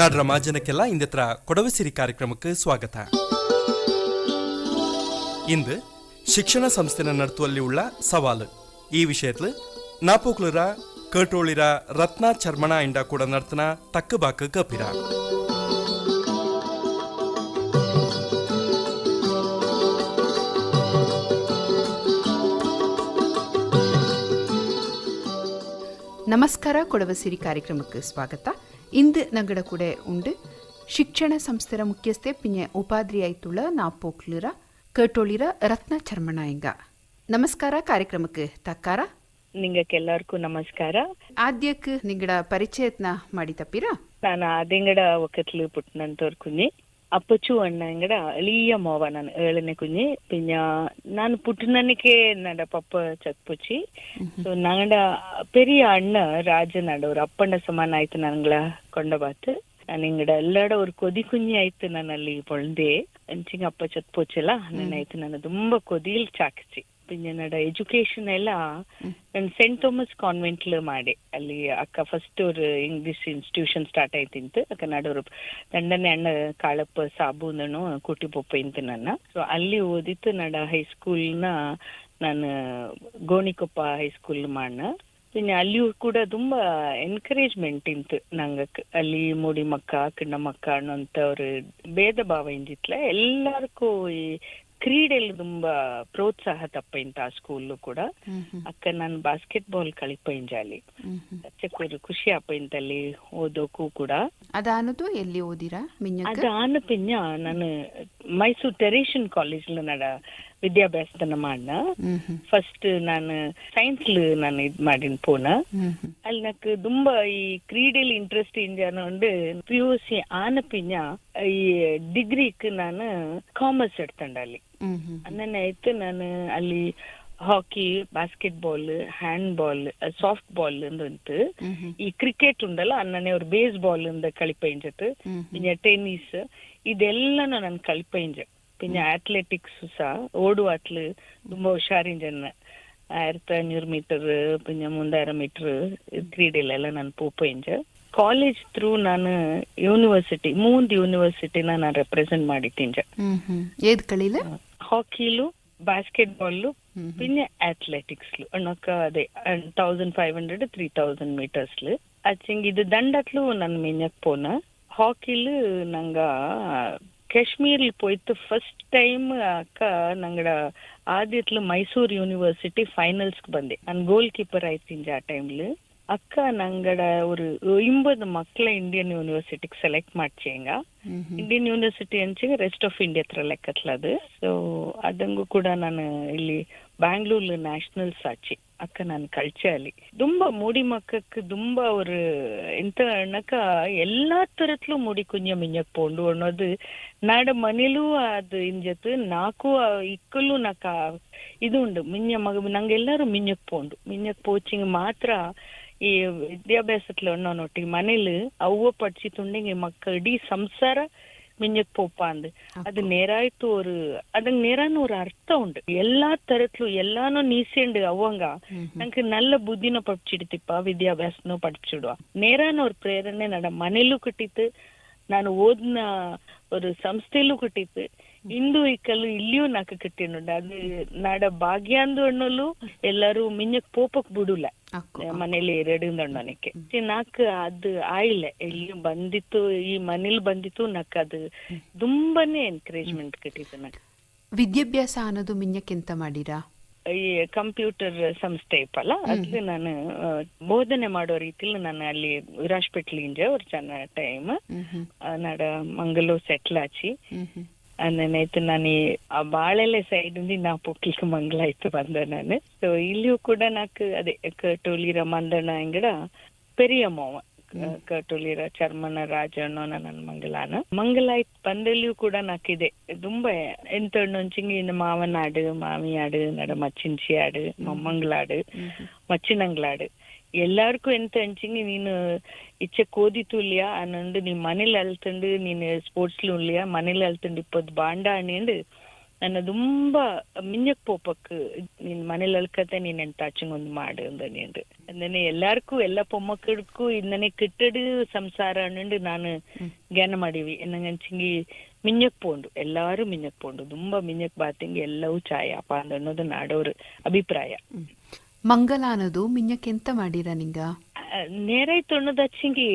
ನಾಡ್ರ ಮಾಜನಕ್ಕೆಲ್ಲ ಇಂದತ್ರ ಕೊಡವಸಿರಿ ಕಾರ್ಯಕ್ರಮಕ್ಕೆ ಸ್ವಾಗತ. ಇಂದು ಶಿಕ್ಷಣ ಸಂಸ್ಥೆನ ನಡೆಸುವಲ್ಲಿ ಉಳ್ಳ ಸವಾಲು. ಈ ವಿಷಯದಲ್ಲಿ ನಾಪೋಕ್ಲರ ಕಟೋಳಿರ ರತ್ನ ಚರ್ಮಣ ಇಂಡ ಕೂಡ ನರ್ತನ ತಕ್ಕಬಾಕ ಗಪಿರ ನಮಸ್ಕಾರ ಕೊಡವಸಿರಿ ಕಾರ್ಯಕ್ರಮಕ್ಕೆ ಸ್ವಾಗತ. ಇಂದು ഞങ്ങളുടെ ಕೂಡ ಉಂಡು. ಶಿಕ್ಷಣ ಸಂಸ್ಥೆರ ಮುಖ್ಯಸ್ಥೆ ಪಿಂಜ ಉಪಾಧ್ರಿ ಆಯ್ತುಳ ನಾಪೋಕ್ಲರ ಕೇಟೋಳಿರ ರತ್ನ ಚರ್ಮಣಾಯಂಗ ನಮಸ್ಕಾರ ಕಾರ್ಯಕ್ರಮಕ್ಕೆ ತಕ್ಕಾರ. ನಿಂಗಕ್ಕೆ ಎಲ್ಲರಿಗೂ ನಮಸ್ಕಾರ. ಆದ್ಯಕ್ಕೆ ನಿಂಗಡ ಪರಿಚಯತ್ನ ಮಾಡಿ ತಪ್ಪಿರ ನಾನು ಆದಿಂಗಡ ಒಕ್ಕತ್ಲು ಪುಟ್ಟನಂತವ್ರ അപ്പച്ചു അണ്ണങ്ങടെ അളിയ മോവനാണ് ഏളിനെ കുഞ്ഞ് പിന്നെ ഞാൻ പുട്ടുന്നനക്കേ എന്നാടെ പപ്പ ചത്പുച്ചി സോ ഞങ്ങളുടെ പെരിയ അണ്ണ രാജനാട് ഒരു അപ്പണ്ണ സമാന ആയിട്ട് ഞങ്ങളെ കൊണ്ടുപോത്ത് ನಿಂಗಡ ಎಲ್ಲಡ ಅವ್ರ ಕೊದಿ ಕುಂಜಿ ಆಯ್ತು ನಾನು ಅಲ್ಲಿ ಪೊಳ್ದೆ ಅಂಚಿಂಗ ಅಪ್ಪ ಚತ್ ಪೋಚೆಲ್ಲ ನನ್ನ ಆಯ್ತು ನಾನು ತುಂಬಾ ಕೊದಿಲ್ ಚಾಕಿಸಿ ಪೀನ್ಯ ನಡ ಎಜುಕೇಶನ್ ಎಲ್ಲಾ ನನ್ ಸೆಂಟ್ ಥಾಮಸ್ ಕಾನ್ವೆಂಟ್ಲ್ ಮಾಡಿ. ಅಲ್ಲಿ ಅಕ್ಕ ಫಸ್ಟ್ ಅವ್ರು ಇಂಗ್ಲಿಷ್ ಇನ್ಸ್ಟಿಟ್ಯೂಷನ್ ಸ್ಟಾರ್ಟ್ ಆಯ್ತಿಂತ ಅಕ್ಕ ನಡೂರು ದಂಡನೆ ಅಣ್ಣ ಕಾಳಪ್ಪ ಸಾಬೂನನು ಕುಟಿಪೊಪ್ಪ ಇಂತ ನನ್ನ. ಸೊ ಅಲ್ಲಿ ಓದಿತ್ತು ನಡ ಹೈಸ್ಕೂಲ್ನ ನಾನು ಗೋಣಿಕೊಪ್ಪ ಹೈಸ್ಕೂಲ್ ಮಾಡ್ನ. ಇನ್ನು ಅಲ್ಲಿ ಕೂಡ ತುಂಬಾ ಎನ್ಕರೇಜ್ಮೆಂಟ್ ಇಂತ ನಂಗೆ ಅಲ್ಲಿ ಮೂಡಿ ಮಕ್ಕ ಕಿಣ್ಣ ಮಕ್ಕ ಅನ್ನೋಂಥವ್ರು ಭೇದ ಭಾವ ಇಂದಿತ್ಲ ಎಲ್ಲರಿಗೂ ಈ ಕ್ರೀಡೆಯಲ್ಲಿ ತುಂಬಾ ಪ್ರೋತ್ಸಾಹ ತಪ್ಪಿಂತ ಆ ಸ್ಕೂಲ್ ಕೂಡ. ಅಕ್ಕ ನಾನು ಬಾಸ್ಕೆಟ್ ಬಾಲ್ ಕಳಿಪೈಂಜ ಅಲ್ಲಿ ಚಕ್ಕೂರು ಖುಷಿ ಅಲ್ಲಿ ಓದೋಕು ಕೂಡ. ಅದಾನದು ಎಲ್ಲಿ ಓದಿರಾ? ಅದಾನ ಪಿಂಜ ನಾನು ಮೈಸೂರು ಟೆರೇಷನ್ ಕಾಲೇಜ್ ನಡ ವಿದ್ಯಾಭ್ಯಾಸನ ಮಾಡ್ನ. ಫಸ್ಟ್ ನಾನು ಸೈನ್ಸ್ ನಾನು ಇದ್ ಮಾಡಿನ ಪೋನ ಅಲ್ಲಿ ನಕ್ ತುಂಬಾ ಈ ಕ್ರೀಡೆಲಿ ಇಂಟ್ರೆಸ್ಟ್ ಇಂಜಾನೊಂಡು ಪಿ ಯು ಸಿ ಆನ ಪಿನ್ಯ ಈ ಡಿಗ್ರಿಕ್ ನಾನು ಕಾಮರ್ಸ್ ಎಡ್ತಂಡ ಅಲ್ಲಿ. ಅನ್ನನೇ ಆಯ್ತು ನಾನು ಅಲ್ಲಿ hockey basketball handball softball ಉಂಟು ಈ ಕ್ರಿಕೆಟ್ ಉಂಡಲ್ಲ ಅನ್ನನೇ ಅವ್ರ ಬೇಸ್ ಬಾಲ್ ಇಂದ ಕಳಿಪೆಂಜತ್ ಪಿಂಜ ಟೆನ್ನಿಸ್ ಇದೆಲ್ಲನೂ ನಾನು ಕಳಿಪೆಂಜ ಪಿಂಜ ಅಥ್ಲೆಟಿಕ್ಸ್ ಸಹ ಓಡುವ ಅತ್ಲು ತುಂಬಾ ಹುಷಾರಿಂಜನ್ನ ആയിരത്തി അഞ്ഞൂറ് മീറ്റർ പിന്നെ മൂന്നായിരം മീറ്റർ ക്രീഡയിലെല്ലാം ഞാൻ പൂപ്പയിഞ്ച് ಕಾಲೇಜ್ ಥ್ರೂ ನಾನು ಯೂನಿವರ್ಸಿಟಿ ಮೂಂದ್ ಯೂನಿವರ್ಸಿಟಿನ ನಾನು ರೆಪ್ರೆಸೆಂಟ್ ಮಾಡಿ ತಿಂಜ ಹಾಕಿಲು ಬಾಸ್ಕೆಟ್ ಬಾಲ್ ಪಿನ್ಯ ಅಥ್ಲೆಟಿಕ್ಸ್ ಅದೇ thousand five hundred three thousand metres ಅಚ್ಚಿಂಗ್ ಇದು ದಂಡತ್ಲು ನನ್ನ ನಾನು ಪೋನ. ಹಾಕಿಲ್ ನಂಗ ಕಾಶ್ಮೀರ್ ಪೋಯ್ತು ಫಸ್ಟ್ ಟೈಮ್ ಅಕ್ಕ ನಂಗಡ ಆದ್ಯತ್ಲು ಮೈಸೂರ್ ಯೂನಿವರ್ಸಿಟಿ ಫೈನಲ್ಸ್ ಬಂದೆ. ನಾನು ಗೋಲ್ ಕೀಪರ್ ಆಯ್ತೀನಿ ಆ ಟೈಮ್ಲಿ அக்கா நாங்களோட ஒரு எண்பது மக்களை இந்தியன் யூனிவர்சிட்டிக்கு செலக்ட் மாட்சேங்க ಇಂಡಿಯನ್ ಯೂನಿವರ್ಸಿಟಿ ಅಂಚಿಗೆ ರೆಸ್ಟ್ ಆಫ್ ಇಂಡಿಯಾ ಹತ್ರ ಲೆಕ್ಕತ್ಲದು ಸೊ ಅದಂಗೂ ಕೂಡ ನಾನು ಇಲ್ಲಿ ಬ್ಯಾಂಗ್ಳೂರ್ಲು ನ್ಯಾಷನಲ್ ಸಾಚಿ. ಅಕ್ಕ ನಾನು ಕಲ್ಚಲಿ ತುಂಬ ಮೂಡಿ ಮಕ್ಕಕ್ಕೆ ತುಂಬ ஒரு ಎಂತ ಎಲ್ಲಾ ತರತ್ಲೂ ಮೂಡಿ ಕುಂಜ ಮಿಂಜಕ್ ಪೋಂಡು ಅನ್ನೋದು ನಾಡ ಮನೇಲೂ ಅದು ಇಂಜತ್ತು ನಾಕು ಇಕ್ಕಲು ನಾಕ ಇದು ಉಂಡು. ಮಿಂಜ ಮಗ ನಂಗೆಲ್ಲರೂ ಮಿಂಜಕ್ ಪೋಂಡು. ಮಿಂಜಕ್ ಪೋಚಿಂಗ್ ಮಾತ್ರ ಈ ವಿದ್ಯಾಭ್ಯಾಸತ್ಲ ಅನ್ನೋನ್ ಒಟ್ಟಿಗೆ ಮನೇಲ್ ಅವ್ವ ಪಡಚಿತ್ತು ಮಕ್ಕಡಿ ಸಂಸಾರ ಮಿಂಜಕ್ ಪೋಪ ಅಂದ್. ಅದ್ ನೇರಾಯ್ತು ಒರ್ ಅದಂಗ್ ನೇರಾನ್ ಒರ ಅರ್ಥ ಉಂಡು ಎಲ್ಲಾ ತರತ್ಲೂ ಎಲ್ಲಾನು ನೀಸಿಂಡು ಅವಂಗಾ ನಂಗ ನಲ್ಲ ಬುದ್ದಿನ ಪಡಿಚಿಡ್ತಿಪ್ಪಾ ವಿದ್ಯಾಭ್ಯಾಸನೂ ಪಡಚಿಡುವ ನೇರಾನು ಒರ್ ಪ್ರೇರಣೆ ನಡ ಮನೆಲು ಕಟೀತ್ ನಾನ್ ಓದ್ನಾ ಒರ್ ಸಂಸ್ಥೆಲೂ ಕಟ್ಟಿತ್ ಹಿಂದೂ ಇಕ್ಕಲು ಇಲ್ಲಿಯೂ ನಕ್ ಕಟ್ಟಿನುಂಡ್ ಅದು ನಡ ಭಾಗ್ಯಾಂದು ಅನ್ನೋಲು ಎಲ್ಲಾರು ಮಿಂಜಕ್ ಪೋಪಕ್ ಬಿಡಲ್ಲ. ಮನೇಲಿ ರೆಡಿಂದಣ್ಣನಕ್ಕೆ ನಾಕ್ ಅದು ಆಯಿಲ್ಲ ಇಲ್ಲಿ ಬಂದಿತ್ತು ಈ ಮನೇಲಿ ಬಂದಿತ್ತು ನಾಕ್ ಅದು ತುಂಬಾನೇ ಎನ್ಕರೇಜ್ಮೆಂಟ್ ಕಟ್ಟಿತ್ತು ನಾಕ್ ವಿದ್ಯಾಭ್ಯಾಸ ಅನ್ನೋದು ಮಿಂಜಕ್ಕೆಂತ ಮಾಡಿರಾ? ಈ ಕಂಪ್ಯೂಟರ್ ಸಂಸ್ಥೆ ಇಪ್ಪಲ್ಲ ಅದ್ಲು ನಾನು ಬೋಧನೆ ಮಾಡೋ ರೀತಿಲಿ ನಾನು ಅಲ್ಲಿ ವಿರಾಜ್ಪೇಟ್ಲಿಂಜ ಅವ್ರ ಚೆನ್ನ ಟೈಮ್ ನಾಡ ಮಂಗಲೂರ್ ಸೆಟ್ಲ್ ಆಚಿ ನೆನೈತು ನಾನು ಈ ಆ ಬಾಳೆಲೆ ಸೈಡ್ ನಾ ಪೊಕ್ಲಿಕ್ಕೆ ಮಂಗಲ ಆಯ್ತು ಬಂದ ನಾನು ಸೊ ಇಲ್ಲಿಯೂ ಕೂಡ ನಾಕ್ ಅದೇ ಕಟೋಲಿರ ಮಂದಣ ಇಂಗಡ ಪೆರಿಯ ಮೋವ ಕಟೋಲಿರ ಚರ್ಮನ ರಾಜಣ್ಣೋ ನನ್ನ ಮಂಗಲಾನ ಮಂಗಲ ಆಯ್ತು ಬಂದಲ್ಲಿಯೂ ಕೂಡ ನಾಕಿದೆ ತುಂಬ ಎಂತ ನೊಂಚಿಂಗಿ ಇನ್ನು ಮಾವನಾಡು ಮಾಮಿಯಾಡು ನಡ ಮಚ್ಚಿನ್ಚಿ ಆಡು ಮೊಮ್ಮಂಗ್ಲಾಡು ಮಚ್ಚಿನಂಗ್ಲಾಡು ಎಲ್ಲಾರ್ಗೂ ಎಂತ ಅಂಚಿಂಗಿ ನೀನು ಇಚ್ಚೆ ಕೋದಿ ತುಲ್ಯ ಅನ್ನೊಂದು ನೀ ಮನೇಲಿ ಅಲ್ತಂಡು ನೀನು ಸ್ಪೋರ್ಟ್ಸ್ ಉಳ್ಳಿಯ ಮನೇಲಿ ಅಲ್ತಂಡು ಇಪ್ಪತ್ತು ಬಾಂಡ ಅಣ್ಣಿಂಡು ನನ್ನ ತುಂಬಾ ಮಿಂಜಕ್ ಪೋಪಕ್ ನೀನ್ ಮನೇಲಿ ಅಲ್ಕತೆ ನೀನ್ ಎಂತ ಒಂದು ಮಾಡು ಅಂದನೇಂದು ಅಂದನೆ ಎಲ್ಲಾರ್ಗೂ ಎಲ್ಲ ಪೊಮ್ಮಕ್ಕಡ್ಕು ಇನ್ನನೆ ಕಿಟ್ಟಡು ಸಂಸಾರ ಅನ್ನಂಡು ನಾನು ಜ್ಞಾನ ಮಾಡಿವಿ. ಎನ್ನಂಚಿಂಗಿ ಮಿಂಜಕ್ ಪೋಂಡು. ಎಲ್ಲಾರು ಮಿಂಜಕ್ ಪೋಂಡು. ತುಂಬಾ ಮಿಂಜಕ್ ಬಾತಿಂಗ್ ಎಲ್ಲವೂ ಚಾಯಪ್ಪ ಅನ್ನೋದು ನಾಡೋರು ಅಭಿಪ್ರಾಯ. ಮಂಗಲ ಮಿನ್ಯಕ್ಕೆಂತ ಮಿಂಜಕ್ಕೆಂತ ಮಾಡಿರ ನಿಂಗ? ನೇರೈ ತೊಣ್ಣದ ಹಚ್ಚಿಂಗಿ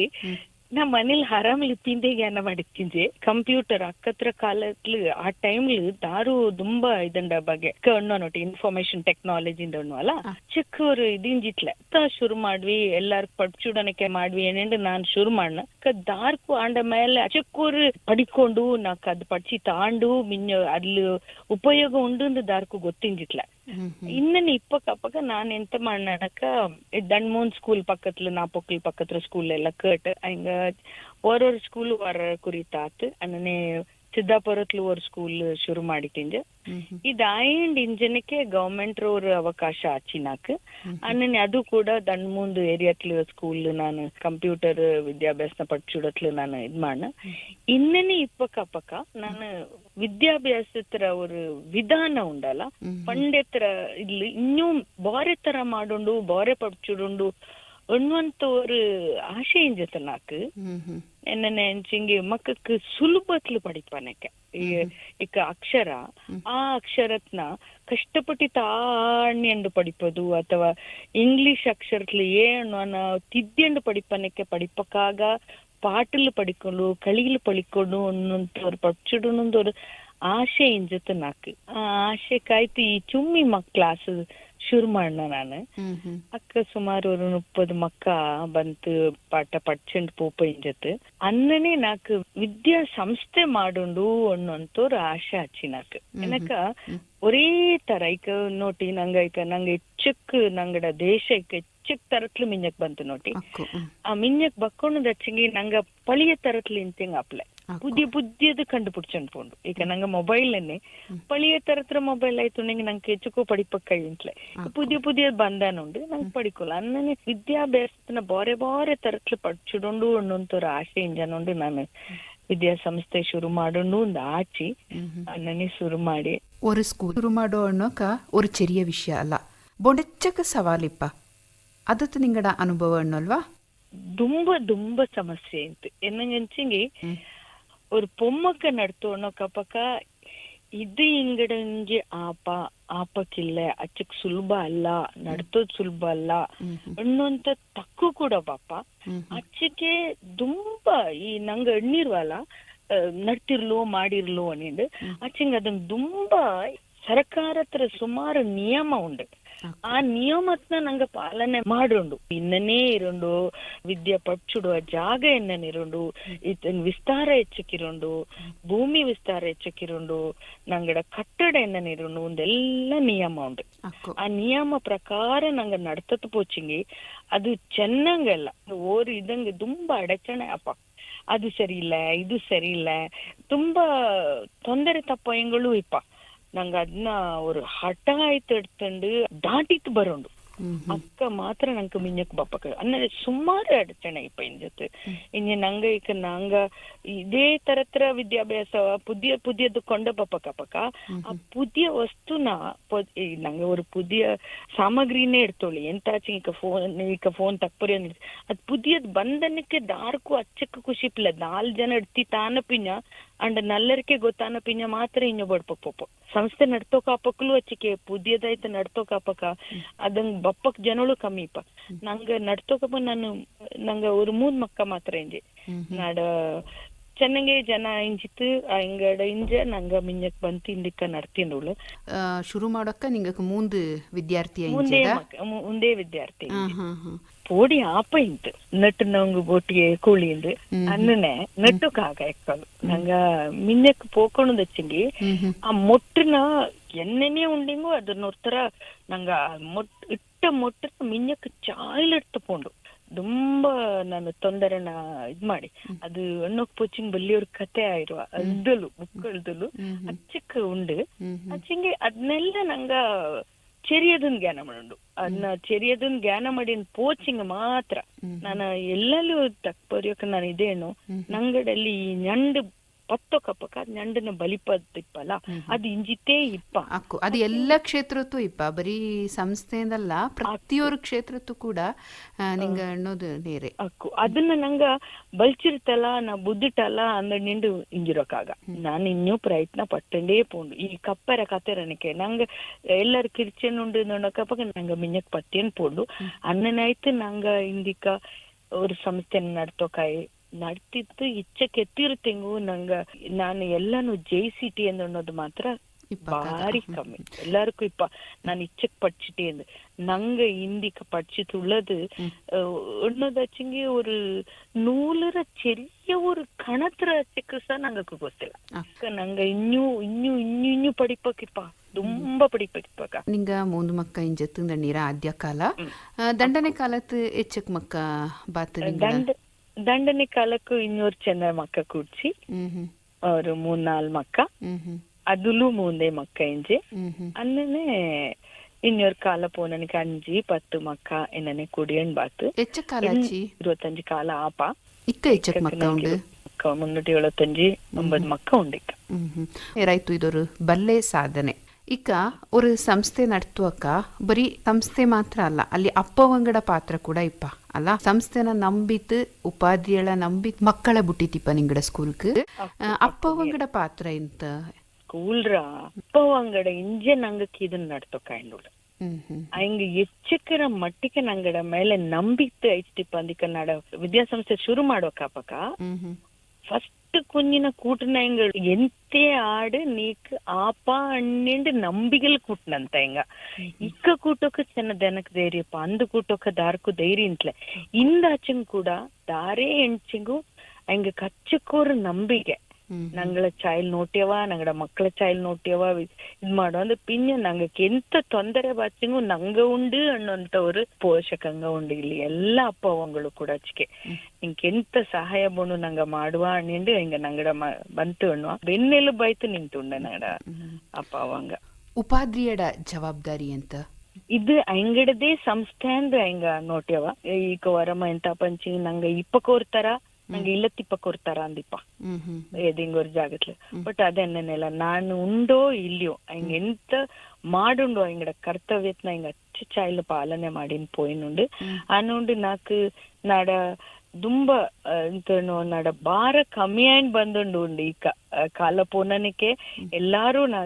ನಾ ಮನೇಲಿ ಆರಾಮಲ್ಲಿ ತಿಂದೆ ಗ್ಯಾನ ಮಾಡಿತ್ತಿಂಜೆ ಕಂಪ್ಯೂಟರ್ ಅಕ್ಕತ್ರ ಕಾಲತ್ಲು ಆ ಟೈಮ್ಲು ದಾರು ತುಂಬಾ ಇದಂಡ ಬಗ್ಗೆ. ಅನ್ನೋಟಿ ಇನ್ಫಾರ್ಮೇಶನ್ ಟೆಕ್ನಾಲಜಿ ಅಲ್ಲ? ಚಿಕ್ಕವರು ಇದಿಂಜಿತ್ಲೆ ತ ಶುರು ಮಾಡ್ವಿ ಎಲ್ಲಾರ್ ಪಡ್ಚುಡನಕ್ಕೆ ಮಾಡ್ವಿ ಏನೇಂಡು ನಾನ್ ಶುರು ಮಾಡ್ನ. ಕ ದಾರ್ಕು ಆಂಡ ಮೇಲೆ ಚಿಕ್ಕವರು ಪಡಿಕೊಂಡು ನಾಕ್ ಅದ್ ಪಡ್ಚಿ ತಾಂಡು ಮಿನ್ ಅಲ್ಲಿ ಉಪಯೋಗ ಉಂಡು ದಾರ್ಕು ಗೊತ್ತಿಂಜಿತ್ಲೆ ಇನ್ನನ್ ಇಪ್ಪಕ್ಕ ಅಪ್ಪಕ್ಕ ನಾನ್ ಎಂತ ಮಾಡ್ನಕ ದಂಡ್ಮೂನ್ ಸ್ಕೂಲ್ ಪಕ್ಕತ್ಲು, ನಾಪೊಕ್ಲ್ ಪಕ್ಕತ್ರ ಸ್ಕೂಲ್ ಎಲ್ಲ ಕಟ್ ಹಂಗ, ಓರೋರ್ ಸ್ಕೂಲ್ ವಾರ ಕುರಿತಾತ್. ಅನ್ನನೆ ಸಿದ್ದಾಪುರತ್ಲೂ ಸ್ಕೂಲ್ ಶುರು ಮಾಡಿಟ್ಟಿಂಜೆ ಇದಾಯಿಂಡ್ ಇಂಜನಕ್ಕೆ ಗವರ್ಮೆಂಟ್ ರೋರ್ ಅವಕಾಶ ಆಚಿನಾಕ್. ಅನ್ನನೆ ಅದು ಕೂಡ ದಣ್ಣ ಮುಂದು ಏರಿಯಾತ್ಲು ಸ್ಕೂಲ್ ನಾನು ಕಂಪ್ಯೂಟರ್ ವಿದ್ಯಾಭ್ಯಾಸನ ಪಡ್ಚುಡತ್ಲು ನಾನು ಇದ್ ಮಾಡ ಇನ್ನನೆ ಇಪ್ಪಕ ಪಕ್ಕ ನಾನು ವಿದ್ಯಾಭ್ಯಾಸತ್ರ ಒಂದು ವಿಧಾನ ಉಂಡಲ್ಲ. ಪಂಡೆತ್ರ ಇಲ್ಲಿ ಇನ್ನೂ ಬೋರೆ ತರ ಮಾಡೋಂಡು ಬೋರೆ ಪಡ್ಚುಡುಂಡು ಅನ್ನುವಂತ ஒரு ಆಶೆ ಇಂಜತ என்ன ಎಂಚಿಂಗಿ ಮಕ್ಕಕ್ ಸುಲಭತ್ಲು ಈ ಇಕ್ಕ ಅಕ್ಷರ ಆ ಅಕ್ಷರತ್ನ ಕಷ್ಟಪಟ್ಟು ತಾಣಿ ಎಂದು ಪಡಿಪೋದು ಅಥವಾ ಇಂಗ್ಲಿಷ್ ಅಕ್ಷರತ್ಲು ಏನು ತಿದ್ಯಂಡು ಪಡಿಪನಕ್ಕೆ ಪಡಿಪಕ್ಕಾಗ ಪಾಟಲು ಪಡಿಕೊಂಡು ಕಳಿಲು ಪಡಿಕೊಂಡು ಅನ್ನೋಂಥವ್ರು ಪಡ್ಚಿಡೋನೊಂದವ್ರು ಆಶೆ ಇಂಜತ್ ನಾಕ್ ಆ ಆಶೆ ಕಾಯ್ತು ಈ ಚುಮ್ಮಿ ಮಕ್ ಕ್ಲಾಸ್ ಶುರು ಮಾಡ್ನ ನಾನು ಅಕ್ಕ ಸುಮಾರು ஒரு ಮುಪ್ಪದು ಮಕ್ಕ ಬಂತು ಪಾಠ ಪಡ್ಚಂಡ್ ಪೋಪ ಇಂಜತ್ ಅನ್ನನೆ ನಾಕ್ ವಿದ್ಯಾ ಸಂಸ್ಥೆ ಮಾಡೋಂಡು ಅನ್ನೋಂತವ್ರು ಆಶೆ ಹಚ್ಚಿ ನಾಕ್ ಎನಕ ஒரே ತರ ಈಗ ನೋಟಿ ನಂಗ ಈಗ ನಂಗ ಹೆಚ್ಚಕ್ ನಂಗಡ ದೇಶ ಈಗ ಹೆಚ್ಚಕ್ ತರತ್ಲು ಮಿಂಜಕ್ ಬಂತು ನೋಟಿ ಆ ಮಿಂಜಕ್ ಬಕ್ಕೊಂಡು ಹಚ್ಚಿಂಗಿ ನಂಗ ಪಳಿಯ ತರತ್ಲು ಇಂತಿಂಗ್ ಅಪ್ಲೆ ಬುದ್ಧಿ ಬುದ್ಧಿ ಅದು ಕಂಡು ಪುಡ್ಚು ಈಗ ನಂಗೆ ಮೊಬೈಲ್ ಅನ್ನೇ ಪಳಿಯ ತರ ಮೊಬೈಲ್ ಆಯ್ತು ನಂಗೆ ನಂಗೆ ಹೆಚ್ಚು ಪಡಿಪಕ್ಕ ಇಂಟ್ಲೆ ಬುದ್ಧಿ ಬುದ್ಧಿ ಅದು ಬಂದ ನೋಡಿ ನಂಗೆ ಪಡಿಕೊಲ್ಲ. ಅನ್ನೇ ವಿದ್ಯಾಭ್ಯಾಸನ ಬೋರೆ ಬೋರೆ ತರ ಪಡ್ಚಿಡೊಂಡು ಅನ್ನೋಂತವ್ರ ಆಸೆ ಇಂಜ ನೋಡಿ ನಾನು ವಿದ್ಯಾ ಸಂಸ್ಥೆ ಶುರು ಮಾಡೋಣ ಒಂದು ಆಚಿ ಅನ್ನೇ ಶುರು ಮಾಡಿ. ಒರ ಸ್ಕೂಲ್ ಶುರು ಮಾಡೋ ಅನ್ನೋಕ ಒರ ಚೆರಿಯ ವಿಷಯ ಅಲ್ಲ. ಬೊಂಡೆಚ್ಚಕ ಸವಾಲಿಪ್ಪ. ಅದತ್ ನಿಂಗಡ ಅನುಭವ ಅನ್ನೋಲ್ವಾ? ದುಂಬ ದುಂಬ ಸಮಸ್ಯೆ ಇಂತ ಎನ್ನಂಗಿ ஒரு பொம்மக்க நடத்தோணும் கப்பக்க ಇದು ಇಂಗಡಂಜಿ ಆಪ ಆಪಕ್ಕಿಲ್ಲ ಅಚ್ಚಕ್ ಸುಲಭ ಅಲ್ಲ ನಡ್ತೋದ್ ಸುಲಭ ಅಲ್ಲ ಅನ್ನೋಂತ ತಕ್ಕು ಕೂಡ ಪಾಪ ಅಚ್ಚಕ್ಕೆ ತುಂಬಾ ಈ ನಂಗ ಎಣ್ಣಿರ್ವಲ್ಲ ನಡ್ತಿರ್ಲು ಮಾಡಿರ್ಲು ಅನ್ನಿಂಡು ಅಚ್ಚಂಗ ಅದನ್ನ ತುಂಬಾ ಸರ್ಕಾರ ಹತ್ರ ಸುಮಾರು ನಿಯಮ ಉಂಡು ಆ ನಿಯಮತ್ನ ನಂಗ ಪಾಲನೆ ಮಾಡೋಂಡು ಇನ್ನನೇ ಇರೋಂಡು ವಿದ್ಯೆ ಪಡ್ಚುಡುವ ಜಾಗ ಎನ್ನನ್ ಇರೋಂಡು ಇದನ್ ವಿಸ್ತಾರ ಹೆಚ್ಚಕ್ಕಿರೋಂಡು ಭೂಮಿ ವಿಸ್ತಾರ ಹೆಚ್ಚಕ್ಕಿರೋಂಡು ನಂಗಡ ಕಟ್ಟಡ ಎನ್ನನ್ ಇರೋಂಡು ಒಂದೆಲ್ಲ ನಿಯಮ ಉಂಡು ಆ ನಿಯಮ ಪ್ರಕಾರ ನಂಗ ನಡ್ತತ್ ಪೋಚಿಂಗಿ ಅದು ಚೆನ್ನಂಗಲ್ಲ ಓರ್ ಇದಂಗೆ ತುಂಬಾ ಅಡಚಣೆ ಅಪ್ಪ. ಅದು ಸರಿ ಇಲ್ಲ ಇದು ಸರಿ ಇಲ್ಲ ತುಂಬಾ ತೊಂದರೆ ತಪ್ಪಯಗಳು ಇಪ್ಪ. ನಂಗೆ ಅದನ್ನ ஒரு ಹಠ ಆಯ್ತು ಎಡ್ತಂಡು ದಾಟಿತ್ತು ಬರೋಂಡು ಅಕ್ಕ ಮಾತ್ರ ನಂಗೆ ಮಿಂಜಕ್ ಬಪ್ಪಕ ಅಂದ್ರೆ ಸುಮಾರು ಅಡಚಣೆ ಇಪ್ಪ ಇಂಜತ್ ಇನ್ನು ನಂಗ ಈಗ ನಂಗ ಇದೇ ತರತ್ರ ವಿದ್ಯಾಭ್ಯಾಸ ಪುದಿಯ ಪುದಿಯದು ಕೊಂಡ ಬಪ್ಪಕ ಪಕ್ಕ ಆ ಪುದಿಯ ವಸ್ತುನ ನಂಗ ஒரு புதிய ಸಾಮಗ್ರಿನೇ ಇಡ್ತೋಳಿ ಎಂತಾಚಿ ಈಗ ಫೋನ್ ಈಗ ಫೋನ್ ತಪ್ಪರಿ ಅದ್ ಪುದಿಯದ್ ಬಂದನಕ್ಕೆ ದಾರ್ಕು ಅಚ್ಚಕ್ಕ ಖುಷಿಪ್ಲ ನಾಲ್ ಜನ ಇಡ್ತಿ ತಾನ ಪಿಂಜ ಅಂಡ್ ನಲ್ಲರಿಕೆ ಗೊತ್ತಾನ ಪಿಂಜ ಮಾತ್ರ ಇನ್ನ ಬಡ್ಪಪ್ಪ ಸಂಸ್ಥೆ ನಡ್ತೋಕಾಪಕ್ಲು ಅಚ್ಚಿಕೆ ಪುದಿಯದಾಯ್ತು ನಡ್ತೋಕಾಪಕ ಅದಂಗ್ ಬಪ್ಪಕ್ ಜನಗಳು ಕಮ್ಮಿಪ್ಪ ನಂಗ ನಡ್ತೋಕಪ್ಪ ನಾನು ನಂಗ ஒரு ಮೂರ್ ಮಕ್ಕ ಮಾತ್ರ ಇಂಜಿ ನಾಡ ಚೆನ್ನಾಗೆ ಜನ ಇಂಜಿತ್ತು ಇಂಗಡ ಇಂಜ ನಂಗ ಮಿಂಜಕ್ ಬಂತು ಇಂದಿಕ್ಕ ನಡ್ತಿಂಡುಳು ಆ, ಶುರು ಮಾಡೋಕ್ಕ ನಿಂಗಕ್ಕೆ ಮುಂದೆ ವಿದ್ಯಾರ್ಥಿ ಮುಂದೆ ಇಂಜಿದ ಮಕ್- ಮು- ಮುಂದೆ ವಿದ್ಯಾರ್ಥಿ ಪೋಡಿ ಆಪ ಇಂತು. ನಟ್ಟು ನಂಗು ಬೋಟಿಗೆ ಕೂಳಿಂದು ಅನ್ನನೆ ನಟ್ಟು ಕಾಗ ಎಕ್ಕಲು ನಂಗ ಮಿನ್ನಕ್ ಪೋಕೊಂಡು ಹ್ಮ್ ಆ ಮೊಟ್ಟನ ಎನ್ನೆನೆ ಉಂಡಿಂಗು ಅದನ್ನ ಒಂಥರ ನಂಗ ಮೊಟ್ ಇಟ್ಟ ಮೊಟ್ಟನ ಮಿನ್ನಕ್ ಚಾಯ್ಲೆಟ್ ತಕೊಂಡು ತುಂಬಾ ನಾನು ತೊಂದರೆನ ಇದ್ ಮಾಡಿ. ಅದು ಅಣ್ಣಕ್ ಪೋಚಿಂಗ್ ಬಲ್ಲಿಯವ್ರ ಕತೆ ಆಯಿರುವ. ಬುಕ್ ಬುಕ್ಕಳ್ದಲು ಅಚ್ಚಕ್ಕೆ ಉಂಡು. ಅಚ್ಚಿಂಗೆ ಅದ್ನೆಲ್ಲ ಅಚ್ಚಂಗೆ ಅದನ್ನೆಲ್ಲ ನಂಗ ಚೆರಿಯದನ್ ಜ್ಞಾನ ಮಾಡುಂಡು ಅದನ್ನ ಚೆರಿಯದನ್ ಜ್ಞಾನ ಮಾಡಿನ ಪೋಚಿಂಗ್ ಮಾತ್ರ. ನಾನು ಎಲ್ಲಲ್ಲೂ ಬರೆಯೋಕೆ ನಾನು ಇದೇನು. ನಂಗಡಲ್ಲಿ ಈ ñಂಡು ಪತ್ತೊಕಪ್ಪಕ ನಂಡನ ಬಲಿಪದಿಪ್ಪಲ್ಲ ಅದು ಇಂಜಿತೇ ಇಪ್ಪ. ಅಕ್ಕು ಅದು ಎಲ್ಲ ಕ್ಷೇತ್ರದ್ದು ಇಪ್ಪ. ಬರೀ ಸಂಸ್ಥೆಯಿಂದಲ್ಲ ಪ್ರತಿಯೊಂದು ಕ್ಷೇತ್ರದ್ದು ಕೂಡ ನಿಂಗ ಅನ್ನೋದು ನೇರೆ ಅಕ್ಕು. ಅದನ್ನ ನಂಗ ಬಲ್ಚಿರ್ತಲ್ಲ ನಾ ಬುದ್ಧಿಟಲ್ಲ ಅಂದ ನಿಂಡು ಇಂಜಿರೋಕಾಗ ನಾನು ಇನ್ನೂ ಪ್ರಯತ್ನ ಪಟ್ಟಂಡೇ ಪೋಂಡು. ಈ ಕಪ್ಪರ ಕತೆರನಕ್ಕೆ ನಂಗ ಎಲ್ಲರ ಕಿರ್ಚನ್ ಉಂಡು ನೋಡಕಪ್ಪ ನಂಗ ಮಿಂಜಕ್ ಪತ್ತೇನ್ ಪೋಂಡು. ಅನ್ನನಾಯ್ತು ನಂಗ ಇಂದಿಕ ஒரு ಸಂಸ್ಥೆನ ನಡ್ತೋಕಾಯಿ ನಡ್ತಿತ್ತು ಇಚ್ಛೆ ಕೆತ್ತಿರು ತಿಂಗು ನಂಗ ನಾನು ಎಲ್ಲಾನು ಜಯಿಸಿಟಿ ಅನ್ನೋದು ಮಾತ್ರ ಭಾರಿ ಕಮ್ಮಿ. ಎಲ್ಲಾರ್ಕು ಇಪ್ಪ ನಾನು ಇಚ್ಛಕ್ படிச்சுட்டே இருந்து ನಂಗ இந்திக்கு படிச்சுட்டுள்ளது ஒன்னதாச்சுங்க ஒரு ಚೆರಿಯ ചെറിയ ஒரு கணத்திர சிக்கிசா நாங்க ಗೊತ್ತಿಲ್ಲ. ನಂಗ ಇನ್ನೂ ಇನ್ನೂ ಇನ್ನೂ ಇನ್ನೂ ಪಡಿಪಕ್ಕಿಪ್ಪ ತುಂಬಾ ಪಡಿಪಕ್ಕಿಪ್ಪಾಗ ನಿಂಗ ಮೂಂದು ಮಕ್ಕ ಇಂಜತ್ತಿಂದ ನೀರ ಆದ್ಯ ಕಾಲ. ದಂಡನೆ ಕಾಲತ್ ಎಚ್ಚಕ್ ಮಕ್ಕ ಬಾತ್ ದಂಡ ದಂಡನೆ ಕಾಲಕ್ಕೂ ಇನ್ನೂರು ಚೆನ್ನ ಮಕ್ಕ ಕೂಡ್ಸಿ ಹ್ಮ್ ಹ್ಮ್ ಅವರು ಮೂರ್ ನಾಲ್ ಮಕ್ಕ ಹ್ಮ್ ಹ್ಮ್ ಅದುಲು ಮೂಂದೆ ಮಕ್ಕ ಇಂಜೆ ಹ್ಮ್ ಹ್ಮ್ ಅನ್ನನೆ ಇನ್ನೊರು ಕಾಲ ಪೋನನಿಗೆ ಅಂಜಿ ಪತ್ತು ಮಕ್ಕ ಎನ್ನನೆ ಕುಡಿಯನ್ ಬಾತು ಎಚ್ಚ ಕಾಲಾಚಿ ഇരുപത്തഞ്ച് കാല ആപ്പ ಇಕ್ಕ ಎಚ್ಚಕ್ ಮಕ್ಕ ಉಂಡು മക്ക മുന്നൂറ്റി എഴുപത്തഞ്ച് ഒമ്പത് മക്ക ഉണ്ട് ഇക്ക. ಹ್ಮ್ ಹ್ಮ್ ಏರಾಯ್ತು ಇದೊರು ಬಲ್ಲೆ ಸಾಧನೆ ಇಕ್ಕ ஒரு ಸಂಸ್ಥೆ ನಡ್ತುವಕ್ಕ ಬರೀ ಸಂಸ್ಥೆ ಮಾತ್ರ ಅಲ್ಲ ಅಲ್ಲಿ ಅಪ್ಪವಂಗಡ ಪಾತ್ರ ಕೂಡ ಇಪ್ಪ ಅಲ್ಲ? ಸಂಸ್ಥೆನ ನಂಬಿತ್ ಉಪಾಧಿಗಳ ನಂಬಿತ್ ಮಕ್ಕಳ ಬುಟ್ಟಿತಿಪ್ಪ ನಿಂಗಡ ಸ್ಕೂಲ್ಕ್. ಅಪ್ಪವಂಗಡ ಪಾತ್ರ ಎಂತ? ಸ್ಕೂಲ್ ರಾ ಅಪ್ಪವಂಗಡ ಇಂಜೆ ನಂಗಕ್ಕೆ ಇದನ್ನ ನಡ್ತೋ ಹ್ಮ್ ಹಂಗ ಹೆಚ್ಚಕರ ಮಟ್ಟಿಗೆ ನಂಗಡ ಮೇಲೆ ನಂಬಿತ್ ಐತಿಪ್ಪ ಅಂದಿಕ ನಾಡ ವಿದ್ಯಾಸಂಸ್ಥೆ ಶುರು ಮಾಡೋಕಾಪಕ ಹ್ಮ್. ఫస్ట్ కొంగిన కూటున్నాయంగా ಎಂತೆ ಆಡು ನೀಕ್ ಆಪ ಅಣ್ಣೆಂಡ್ ನಂಬಿಗೆಲ್ ಕೂಟ್ನಂತ ಹೆಂಗ ಇಕ್ಕ ಕೂಟೋಕ ಚೆನ್ನ ದನಕ್ ಧೈರ್ಯಪ್ಪ ಅಂದು ಕೂಟೋಕ ದಾರ್ಕು ಧೈರ್ಯ ಇಂತ್ಲೆ ಇಂದಾಚಂಗ್ ಕೂಡ ದಾರೇ ಎಂಚಿಗೂ ಹಂಗ ಕಚ್ಚಕೋರ್ ನಂಬಿಕೆ ನಂಗಳ ಚೈಲ್ಡ್ ನೋಟ್ಯವ ನಂಗಡ ಮಕ್ಕಳ ಚೈಲ್ಡ್ ನೋಟ್ಯವ ಇದ್ ಮಾಡೋ ಅಂದ್ರೆ ಪಿನ್ನ ನಂಗಕ್ಕೆ ಎಂತ ತೊಂದರೆ ಬಾಚಿಂಗು ನಂಗ ಉಂಡು ಅನ್ನೋಂತ ஒரு ಪೋಷಕಂಗ ಉಂಡು ಇಲ್ಲಿ ಎಲ್ಲ ಅಪ್ಪವಂಗಳು ಕೂಡ ಅಚ್ಕೆ ನಿಂಗೆ ಎಂತ ಸಹಾಯ ಬೋನು ನಂಗ ಮಾಡುವ ಅಣ್ಣಿಂಡು ಹಿಂಗ ನಂಗಡ ಮ- ಬಂತು ಅನ್ನುವ ಬೆನ್ನೆಲು ಬೈತು ನಿಂತುಂಡ ನಂಗಡ ಅಪ್ಪ ಅವಂಗ ಉಪಾಧ್ರಿಯಡ ಜವಾಬ್ದಾರಿ ಅಂತ ಇದು ಅಂಗಡದೇ ಸಂಸ್ಥೆ ಅಂದ್ರೆ ಹಿಂಗ ನೋಟ್ಯವ ಈಗ ವರಮ ಎಂತ ಪಂಚಿ ನಂಗ ಇಪ್ಪ ಕೋರ್ತಾರ ನಂಗೆ ಇಲ್ಲತ್ತಿಪ್ಪ ಕೊಡ್ತಾರ ಅಂದಿಪ್ಪ ಎದಿಂಗೋರ್ ಜಾಗತ್ಲೆ ಬಟ್ ಅದನ್ನೇನೆಲ್ಲ ನಾನು ಉಂಡೋ ಇಲ್ಲಿಯೋ ಹಿಂಗ್ ಎಂತ ಮಾಡುಂಡು ಹಿಂಗಡ ಕರ್ತವ್ಯತ್ನ ಹಿಂಗ ಅಚ್ಚುಚ್ಚಾಯಿಲ್ಲ ಪಾಲನೆ ಮಾಡಿನ ಪೋಯಿನುಂಡು ಅನುಂಡು ನಾಕ್ ನಾಡ ದುಂಬ ಎಂತನು ನಡ ಬಾರ ಕಮ್ಮಿ ಆಯ್ತು ಬಂದುಂಡು ಉಂಡು ಈ ಕಾಲ ಪೋನನಿಕೆ. ಎಲ್ಲಾರು ನಾ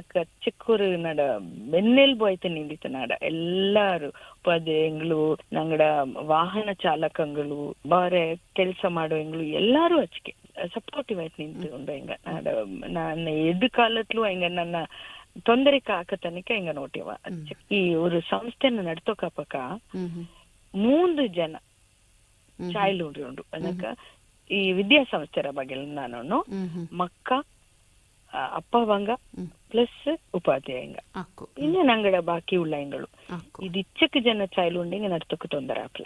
ನಡ ಬೆನ್ನೆಲ್ ಆಯ್ತು ನಿಂದಿತ ನಾಡ. ಎಲ್ಲಾರು ಉಪಾಧ್ಯಾಯಗಳು ನಂಗಡ ವಾಹನ ಚಾಲಕಂಗಳು ಬಾರೆ ಕೆಲಸ ಮಾಡುವಂಗಳು ಎಲ್ಲಾರು ಅಚ್ಕೆ. ಸಪೋರ್ಟಿವ್ ಆಯ್ತು ನಿಂತು ಉಂಡು ಹಿಂಗ. ನಾಡ ನಾನು ಎದು ಕಾಲತ್ಲು ಹಿಂಗ ನನ್ನ ತೊಂದರೆ ಕಾಕತನಿಕ ಹಿಂಗ ನೋಟಿವ ಈ ಒಂದು ಸಂಸ್ಥೆನ ನಡ್ತೋಕಪ್ಪಕ ಮೂಂದು ಜನ ಚೈಲ್ಡ್ ಉಂಡು ಉಂಡು ಅದಕ್ಕ ಈ ವಿದ್ಯಾಸಂಸ್ಥೆರ ಬಗ್ಗೆ ನಾನು ಮಕ್ಕ ಅಪ್ಪ ಅಪ್ಪವಂಗ ಪ್ಲಸ್ ಉಪಾಧ್ಯಾಯಂಗ ಇನ್ನೇ ನಂಗಡ ಬಾಕಿ ಉಳ್ಳಂಗಳು ಅಕ್ಕು. ಇದು ಇಚ್ಚಕ್ಕೆ ಜನ ಚೈಲ್ಡ್ ಹಿಂಗೆ ನಡ್ತಕ್ಕೆ ತೊಂದರೆ ಆಪ್ಲ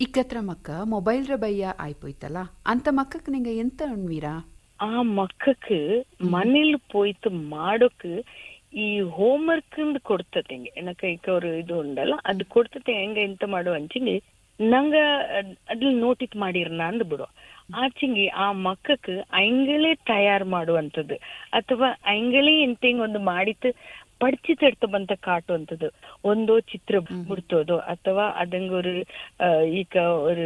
ಇಕ್ಕತ್ರ ಮಕ್ಕ ಮೊಬೈಲ್ ರ ಬಯ್ಯ ಆಯ್ಪೋಯ್ತಲ್ಲ? ಅಂತ ಮಕ್ಕಕ್ ನಿಂಗ ಎಂತ ಅಣ್ವೀರಾ ಆ ಮಕ್ಕಕ್ಕೆ ಮನೇಲಿ ಪೋಯ್ತು ಮಾಡೋಕ್ ಈ ಹೋಮ್ ವರ್ಕ್ ಕೊಡ್ತತೆ ಹಿಂಗೆ. ಏನಕ್ಕ ಈಗ ಅವ್ರು ಇದು ಉಂಡಲ್ಲ ಅದು ಕೊಡ್ತತೆ ಹೆಂಗ ಎಂತ ಮಾಡೋ ಅಂಚಿಂಗಿ ನಂಗ ಅದ್- ಅದ್ರಲ್ಲಿ ನೋಟಿಸ್ ಮಾಡಿರ್ನ ಅಂದ್ ಬಿಡು ಆಚಿಂಗಿ ಆ ಮಕ್ಕಕ್ಕೆ ಅಂಗಳೇ ತಯಾರು ಮಾಡುವಂಥದ್ದು ಅಥವಾ ಅಂಗಳೇ ಎಂತೆಂಗ್ ಒಂದು ಮಾಡಿತ್ತು ಪಡಿಚಿತ ಎಡ್ತು ಬಂತ ಕಾಟುವಂಥದ್ದು ಒಂದೋ ಚಿತ್ರ ಬಿಡ್ತೋದು ಅಥವಾ ಅದಂಗ ஒரு ಅಹ್, ಈಗ ஒரு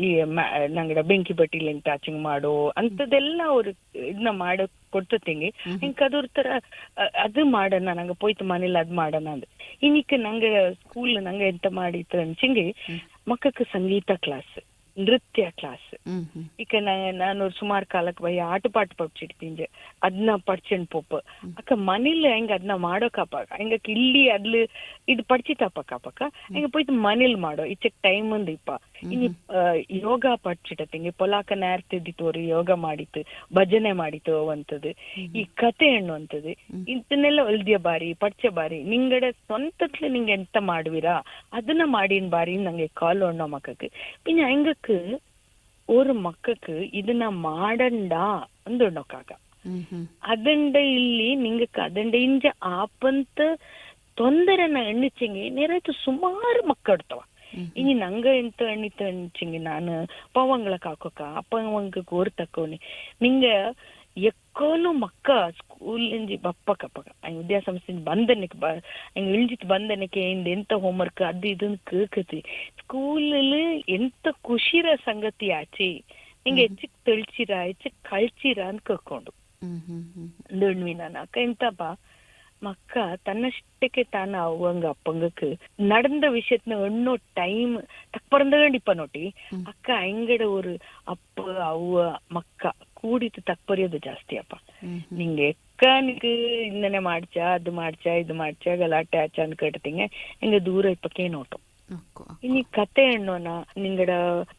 ಈ ಮ- ನಂಗಡ ಬೆಂಕಿ ಬಟ್ಟಿಲಿ ಎಂತ ಆಚಿಂಗ್ ಮಾಡೋ ಅಂತದೆಲ್ಲ ಅವ್ರು ಇದನ್ನ ಮಾಡೋ ಕೊಡ್ತತೆಂಗೆ ಹಿಂಗ ಅದೊರ್ ತರ ಅಹ್, ಅದು ಮಾಡೋಣ ನಂಗೆ ಪೋಯ್ತು ಮನೇಲಿ ಅದ್ ಮಾಡೋಣ ಅಂದ್ ಇನ್ನಿಕ್ಕ ನಂಗೆ ಸ್ಕೂಲ್ ನಂಗೆ ಎಂತ ಮಾಡಿತ್ತು ಅಂಚಿಂಗೆ ಮಕ್ಕಕ್ಕೆ ಸಂಗೀತ ಕ್ಲಾಸ್ ನೃತ್ಯ ಕ್ಲಾಸ್ ಈಗ ನಾನು ಸುಮಾರು ಕಾಲಕ್ಕೆ ಬೈ ಆಟ ಪಾಟ ಪಡ್ಚಿಡ್ತೀನಿ ಅದನ್ನ ಪಡ್ಚನ್ ಪೋಪ್. ಅಕ್ಕ ಮನೇಲಿ ಹೆಂಗ ಅದನ್ನ ಮಾಡೋಕಪ್ಪ ಹೆಂಗ ಇಲ್ಲಿ ಅದ್ಲು ಇದು ಪಡ್ಚಿತಪ್ಪ ಕಾಪಕ್ಕ ಹೆಂಗ ಪೋಯ್ತು ಮನೇಲಿ ಮಾಡೋ ಇಚ್ಚಕ್ ಟೈಮ್ ಒಂದು ಇಪ್ಪ. ಇನ್ನು ಯೋಗ ಪಡ್ಚಿಟತ್ ಹಿಂಗೆ ಪೊಲಾಕ ನೇರ್ತಿದ್ದಿ ತೋರಿ ಯೋಗ ಮಾಡಿತ್ತು ಭಜನೆ ಮಾಡಿತು ಅವಂಥದ್ದು. ಈ ಕತೆ ಅನ್ನುವಂಥದ್ದು ಇಂತನೆಲ್ಲ ಒಲ್ದಿಯ ಬಾರಿ ಪಡ್ಚೆ ಬಾರಿ. ನಿಂಗಡೆ ಸ್ವಂತತ್ಲೆ ನಿಂಗೆ ಎಂತ ಮಾಡುವಿರಾ? ಅದನ್ನ ಮಾಡಿನ ಬಾರಿ ನಂಗೆ ಕಾಲ್ ಒಣ್ಣೋ ಮಕ್ಕಕ್ಕೆ. ಪಿನ್ನ ಹೆಂಗ ಹೆಂಗಕ್ಕೆ ஒரு மக்களுக்கு ಇದನ್ನ ಮಾಡಂಡಾ ಅಂದುಣ್ಣೋಕಾಗ ಹ್ಮ್ ಹ್ಮ್ ಅದಂಡ ಇಲ್ಲಿ ನಿಂಗಕ್ಕೆ ಅದಂಡ ಇಂಜ ಆಪಂತ ತೊಂದರೆನ ಎಣ್ಣಿಚಂಗಿ ನೆರತು ಸುಮಾರು ಮಕ್ಕಳ್ತವ ಇನಿ ನಂಗ ಎಂತ ಎಣ್ಣಿತ ಎಣ್ಣಿಚಂಗಿ ನಾನು ಪವಂಗ್ಳಕ್ ಹಾಕೋಕ ಅಪ್ಪವಂಗ ಕೋರ್ ತಕೋನಿ ಎಕ್ಕಲು ಮಕ್ಕ ಸ್ಕೂಲಿಂದ ಬಪ್ಪಕಪ್ಪ ಅಯ್ಯ ವಿದ್ಯಾ ಸಂಸ್ಥೆಯಿಂದ ಬಂದನಕ್ಕೆ ಬ ಹಂಗ ಇಳಿಜಿತ್ ಬಂದನಕ್ಕೆ ಎಂತ ಹೋಮ್ವರ್ಕ್ ಅದು ಇದನ್ನ ಕೇಳ್ಕತಿ ಸ್ಕೂಲಲ್ಲಿ ಎಂತ ಖುಷಿರ ಸಂಗತಿ ಆಚಿ. ಹಿಂಗೆ ಹೆಚ್ಚಿಗೆ ತಳ್ಚಿರ ಹೆಚ್ಚಿಗೆ ಕಳ್ಚಿರ ಅಂತ ಕರ್ಕೊಂಡು ದುಣ್ವಿ ನಾನು. ಅಕ್ಕ ಎಂತ ಮಕ್ಕ ತನ್ನಷ್ಟಕ್ಕೆ ತಾನ ಅವಂಗ ಅಪ್ಪಂಗಕ್ಕೆ ನಡೆದ ವಿಷಯತ್ನ ಅಣ್ಣೋ ಟೈಮ್ ತಪ್ಪರ್ದಂಡಿಪ್ಪ ನೋಟಿ. ಅಕ್ಕ ಹೆಂಗಡೆ ಅವರು ಅಪ್ಪ ಅವ್ವ ಮಕ್ಕ. ಕೂಡಿತು ತಕ್ಪರಿಯೋದು ಜಾಸ್ತಿ ಅಪ್ಪ. ಹ್ಮ್. ನಿಂಗೆ ನಿಂಗೆ ಇಂದನೆ ಮಾಡ್ಚ ಅದು ಮಾಡ್ಚ ಇದು ಮಾಡ್ಚ ಗಲಾಟೆ ಆಚ ಅನ್ಕಟ್ತಿಂಗೆ ಹಿಂಗೆ ದೂರ ಇಪ್ಪಕ್ಕೆ ನೋಟು ಅಕ್ಕೋ ಇನಿ ಕತೆ ಎಣ್ಣೋನ ನಿಂಗಡ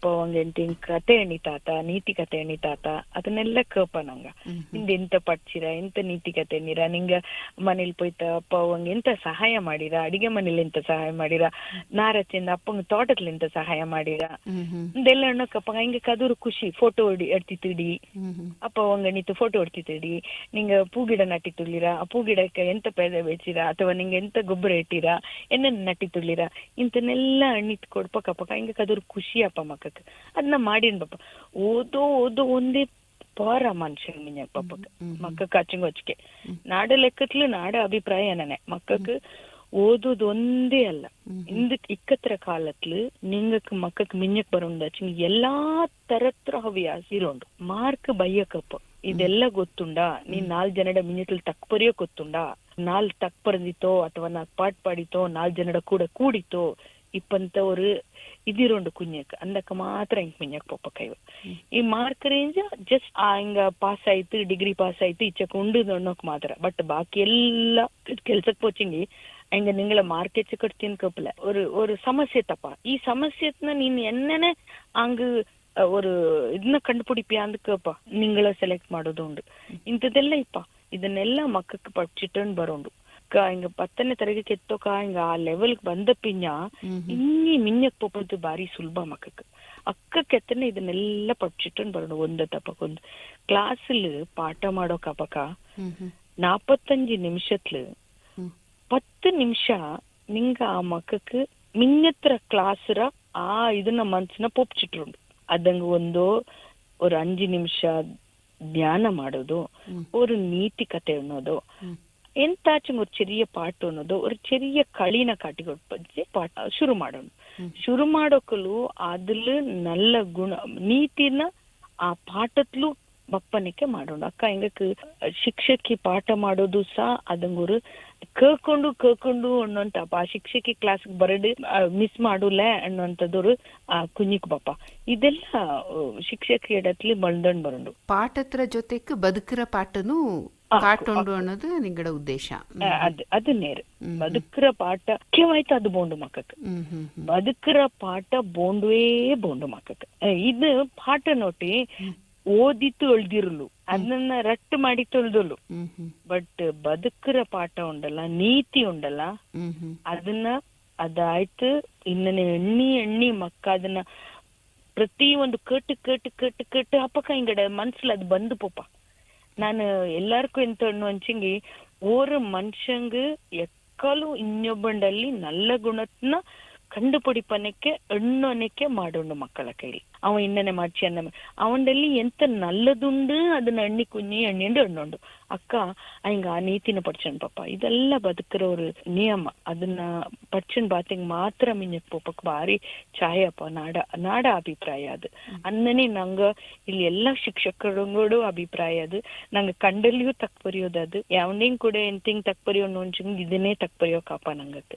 ಪವಂಗೆಂತಿ ಕತೆ ಎಣಿತಾತ ನೀತಿ ಕತೆ ಎಣಿತಾತ ಅದನ್ನೆಲ್ಲ ಕೇಪ ನಂಗ. ನಿಂದ ಎಂತ ಪಡ್ಚಿರ ಎಂತ ನೀತಿ ಕತೆ ಎಣ್ಣಿರ ನಿಂಗ ಮನೇಲಿ ಪೋಯ್ತ ಪವಂಗ್ ಎಂತ ಸಹಾಯ ಮಾಡಿರ ಅಡಿಗೆ ಮನೇಲಿ ಎಂತ ಸಹಾಯ ಮಾಡಿರ ನಾರಚಿಂದ ಅಪ್ಪಂಗ ತೋಟದಲ್ಲಿ ಎಂತ ಸಹಾಯ ಮಾಡಿರ. ಇದೆಲ್ಲ ಎಣ್ಣಕಪ್ಪ ಹಿಂಗ ಕದೂರು ಖುಷಿ ಫೋಟೋ ಹೊಡಿ ಎಡ್ತಿತ್ತಿಡಿ ಹ್ಮ್ ಅಪ್ಪ ಅವಂಗ ನಿಂತು ಫೋಟೋ ಹೊಡ್ತಿತ್ತಿಡಿ ನಿಂಗ ಪೂಗಿಡ ನಟ್ಟಿ ತುಳ್ಳಿರ ಆ ಪೂಗಿಡಕ್ಕೆ ಎಂತ ಪೇದ ಬೆಚ್ಚಿರ ಅಥವಾ ನಿಂಗೆ ಎಂತ ಗೊಬ್ಬರ ಇಟ್ಟಿರ ಎನ್ನ ನಟ್ಟಿ ತುಳ್ಳಿರ ಇಂತನ್ನೆಲ್ಲ ಅಣ್ಣಿತ್ ಕೊಡ್ಪ ಪಕ್ಕ ಹಿಂಗ ಅದ್ರ ಖುಷಿ ಅಪ್ಪ ಮಕ್ಕಕ್ಕೆ. ಅದನ್ನ ಮಾಡಿನ್ ಪಾಪ. ಓದೋ ಓದೋ ಒಂದೇ ಪಾರ ಮನುಷ್ಯ ಮಿಂಜ ಪಪ್ಪಕ್ಕೆ ಮಕ್ಕಕ್ಕೆ ಅಚ್ಚಿಂಗ್ ಹೊಚ್ಕೆ ನಾಡ ಲೆಕ್ಕತ್ಲು ನಾಡ ಅಭಿಪ್ರಾಯ ನನೆ ಮಕ್ಕಕ್ಕೆ ಓದೋದು ಒಂದೇ ಅಲ್ಲ. ಇಂದ ಇಕ್ಕತ್ರ ಕಾಲತ್ಲು ನಿಂಗಕ್ ಮಕ್ಕಕ್ ಮಿಂಜಕ್ ಬರೋಂಡ ಎಲ್ಲಾ ತರತ್ರ ಹವ್ಯಾಸ ಇರೋಂಡು. ಮಾರ್ಕ್ ಬಯ್ಯಕಪ್ಪ ಇದೆಲ್ಲ ಗೊತ್ತುಂಡಾ? ನೀನ್ ನಾಲ್ ಜನಡ ಮಿಂಜತ್ಲು ತಕ್ಪರಿಯೋ ಗೊತ್ತುಂಡಾ? ನಾಲ್ ತಕ್ಪರಂದಿತೋ ಅಥವಾ ನಾಲ್ ಪಾಟ್ ಪಾಡಿತೋ ನಾಲ್ ಜನಡ ಕೂಡ ಕೂಡಿತೋ ಇಪ್ಪಂತ ಒರು ಇದಿರೋಂಡು ಕುಂಜಕ್ ಅಂದಕ್ಕ ಮಾತ್ರ ಹಿಂಗೆ ಕುಂಜಕ್ ಪೊಪ್ಪ ಕೈವ ಈ ಮಾರ್ಕ್ ರೇಂಜ್ ಜಸ್ಟ್ ಆ ಹಿಂಗ ಪಾಸ್ ಆಯ್ತು ಡಿಗ್ರಿ ಪಾಸ್ ಆಯ್ತು ಇಚ್ಚಕ್ ಉಂಡು ನೋಡೋಕ್ ಮಾತ್ರ ಬಟ್ ಬಾಕಿ ಎಲ್ಲ ಕೆಲ್ಸಕ್ ಪೋಚಿಂಗಿ ಹಂಗ ನಿಂಗಳ ಮಾರ್ಕೆಟ್ ಕಟ್ತೀನಿ ಕಪ್ಪಲ ஒரு ஒரு சமஸ்ய தப்பா ஈ சமஸ்யத்னா நீ என்னென்ன அங்கு ஒரு ಇದನ್ನ ಕಂಡುಪಿಡಿಪಿಯಾಂದು ಕೇಪ ನಿಂಗಳ ಸೆಲೆಕ್ಟ್ ಮಾಡೋದು ಉಂಡು ಇಂಥದ್ದೆಲ್ಲ ಇಪ್ಪ ಇದನ್ನೆಲ್ಲ ಮಕ್ಕಕ್ಕೆ ಪಡ್ಚಿಟ್ಟು ಬರೋಂಡು ಕ ಹಿಂಗ ಪತ್ತನೇ ತರಗತಿ ಎತ್ತೋಕ ಹಿಂಗ ಆ ಲೆವೆಲ್ ಬಂದ ಪಿಂಜ ಇನ್ನಿ ಮಿಂಜಕ್ ಪೋಪಂತು ಬಾರಿ ಸುಲಭ ಮಕ್ಕಕ್ಕೆ ಅಕ್ಕ ಕೆತ್ತನೆ ಇದನ್ನೆಲ್ಲ ಪಡ್ಚಿಟ್ಟಂಡ್ ಬರೋಣ ಒಂದ ತಪ್ಪಕ್ಕೊಂದು ಕ್ಲಾಸಲ್ಲಿ ಪಾಠ ಮಾಡೋಕ ಪಕ್ಕ ಹ್ಮ್ ಹ್ಮ್ ನಾಪತ್ತಂಜು ನಿಮಿಷತ್ಲು ಹ್ಮ್. பத்து நிமிஷம் நீங்க ఆ మక్కకు మిన్నెత్ర క్లాసుర ఆ ಇದನ್ನ ಮನ್ಸನ್ನ ಪೊಪ್ಚಿಟ್ರುಂಡು ಅದಂಗ ಒಂದು ஒரு அஞ்சு ನಿಮಿಷ ಧ್ಯಾನ ಮಾಡೋದು ஒரு ನೀತಿ ಕತೆ ಅನ್ನೋದು ಎಂತಾಚೆ ಒಂದು ಚೆರಿಯ ചെറിയ ಅನ್ನೋದು ಅವ್ರ ಚೆರಿಯ ಕಳಿನ ಕಾಟಿ കാട്ടിക്കൊടുപ്പിച്ച് ಪಾಠ ಶುರು ಮಾಡೋಣ. ಶುರು ಮಾಡೋಕಲು ಅದ್ಲ ನಲ್ಲ ಗುಣ ನೀತಿನ ಆ ಪಾಠತ್ಲು ಬಪ್ಪನಿಕೆ ಮಾಡೋಣ. ಅಕ್ಕ ಹೆಂಗ ಶಿಕ್ಷಕಿ ಪಾಠ ಮಾಡೋದು ಸಹ ಅದಂಗೂರು ಕೇಳ್ಕೊಂಡು ಕೇಳ್ಕೊಂಡು ಅನ್ನೋಂತ ಆ ಶಿಕ್ಷಕಿ ಕ್ಲಾಸ್ ಬರಡಿ ಮಿಸ್ ಮಾಡುಲ್ಲ ಅನ್ನೋಂಥದ್ದವ್ರು ಆ ಕುಂಜಿಕ್ ಬಪ್ಪ ಇದೆಲ್ಲ ಶಿಕ್ಷಕಿ ಎಡತ್ಲಿ ಬಂದಣ್ ಬರೋಣ ಪಾಠತ್ರ ಜೊತೆಗೆ ಬದುಕರ ಪಾಠನೂ ಕಾಟೊಂಡು ಅನ್ನೋದು ನಿಂಗಡ ಉದ್ದೇಶ. ಅದ್ ಅದು ನೇರು. ಬದುಕರ ಪಾಠ ಮುಖ್ಯವಾಯ್ತು ಅದು ಬೋಂಡು ಮಕ್ಕಕ್ಕೆ. ಬದುಕರ ಪಾಠ ಬೋಂಡುವೇ ಬೋಂಡು ಮಕ್ಕಕ್ಕೆ. ಇದು ಪಾಠ ನೋಟಿ ಓದಿತ್ತು ಎಳ್ದಿರಲು ಅದನ್ನ ರಟ್ಟು ಮಾಡಿ ತೊಳ್ದಲು ಬಟ್ ಬದುಕರ ಪಾಠ ಉಂಡಲ್ಲ ನೀತಿ ಉಂಡಲ್ಲ ಅದನ್ನ ಅದಾಯ್ತು. ಇನ್ನನೆ ಎಣ್ಣಿ ಎಣ್ಣಿ ಮಕ್ಕ ಅದನ್ನ ಪ್ರತಿ ಒಂದು ಕಟ್ಟು ಕಟ್ಟು ಕಟ್ಟು ಕಟ್ಟು ಅಪ್ಪಕ್ಕ ಹಿಂಗಡೆ ಮನ್ಸಲ್ಲಿ ಅದು ಬಂದು ಪೋಪ. ನಾನು ಎಲ್ಲಾರ್ಕು ಎಂತ ಅಣ್ಣುವಂಚಿಂಗಿ ಓರ್ ಮನುಷ್ಯಂಗ ಎಕ್ಕಲು ಇನ್ನೊಬ್ಬಂಡಲ್ಲಿ ನಲ್ಲ ಗುಣತ್ನ ಕಂಡುಪಿಡಿಪನಕ್ಕೆ ಎಣ್ಣೊನಕ್ಕೆ ಮಾಡೋಣ ಮಕ್ಕಳ ಕೈಲಿ. അവൻ ഇന്നനെ മടിച്ച് എന്നെ അവൻ്റെ എന്ത് നല്ലതുണ്ട് അതിന് എണ്ണിക്കുഞ്ഞി എണ്ണിൻ്റെ എണ്ണുണ്ട് ಅಕ್ಕ ಹಂಗ ಆ ನೀತಿನ ಪಡ್ಚನ್ ಪಾಪ. ಇದೆಲ್ಲ ಬದುಕಿರೋರು ನಿಯಮ. ಅದನ್ನ ಪಡಚನ್ ಬಾತಿಂಗ್ ಮಾತ್ರ ಮಿಂಜಕ್ ಪೋಪಕ್ ಬಾರಿ ಛಾಯಪ್ಪ ನಾಡ ನಾಡ ಅಭಿಪ್ರಾಯ ಅದು. ಅನ್ನನೇ ನಂಗ ಇಲ್ಲಿ ಎಲ್ಲಾ ಶಿಕ್ಷಕರುಗಳು ಅಭಿಪ್ರಾಯ ಅದು. ನಂಗೆ ಕಂಡಲ್ಲಿಯೂ ತಕ್ಪರಿಯೋದು ಅದು. ಯಾವನೇನ್ ಕೂಡ ಎಂತಿಂಗ್ ತಕ್ಪರಿಯೋ ನೋಂಚಂಗ್ ಇದನ್ನೇ ತಕ್ಪರಿಯೋ ಕಾಪ ನಂಗತ್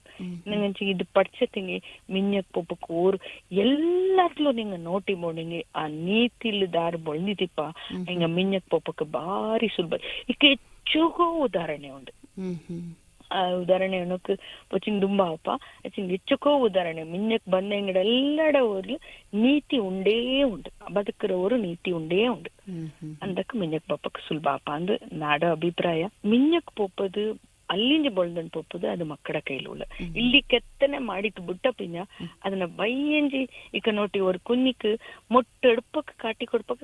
ನಂಗಂಚಿ ಇದು ಪಡ್ಚತಿಂಗೆ ಮಿಂಜಕ್ ಪೋಪಕ್ ಓರ್ ಎಲ್ಲಾದ್ಲೂ ನಿಂಗೆ ನೋಟಿ ಕಟ್ಟಿ ಬೋಡಿಂಗಿ ಆ ನೀತಿಲ್ ದಾರಿ ಬೊಳ್ದಿತಿಪ್ಪ ಹಿಂಗ ಮಿಂಜಕ್ ಪೋಪಕ್ಕೆ ಬಾರಿ ಸುಲಭ ಈಗ ಹೆಚ್ಚುಗೋ ಉದಾಹರಣೆ ಉಂಟು. ಹ್ಮ್ ಹ್ಮ್ ಆ ಉದಾಹರಣೆ ಉನಕ್ ಪೊಚಿಂಗ್ ದುಂಬಾ ಅಪ್ಪ ಅಚಿಂಗ್ ಹೆಚ್ಚುಕೋ ಉದಾಹರಣೆ. ಮಿನ್ನಕ್ ಬಂದ ಎಲ್ಲಡ ಊರ್ಲು ನೀತಿ ಉಂಡೇ ಉಂಡು ಬದುಕರ ಊರು ನೀತಿ ಉಂಡೇ ಉಂಡು ಹ್ಮ್ ಹ್ಮ್ ಅಂದಕ್ಕೆ ಮಿನ್ನಕ್ ಪಪ್ಪಕ್ ಸುಲಭ ಅಪ್ಪ ಅಂದ್ ನಾಡ ಅಭಿಪ್ರಾಯ. ಮಿನ್ನಕ್ ಪೋಪದು ಅಲ್ಲಿಂಜ ಬೊಳ್ದನ್ ಪೊಪ್ಪುದು ಅದು ಮಕ್ಕಳ ಕೈಲೂಲ ಇಲ್ಲಿ ಕೆತ್ತನೆ ಮಾಡಿತ್ ಬುಟ್ಟ ಪಿಂಜ ಅದನ್ನ ಬೈಯಂಜಿ ಇಕ ನೋಟಿ ಒರ್ ಕುನ್ನಿಕ್ ಮೊಟ್ಟ ಎಡ್ಪಕ್ ಕಾಟಿ ಕೊಡ್ಪಕ್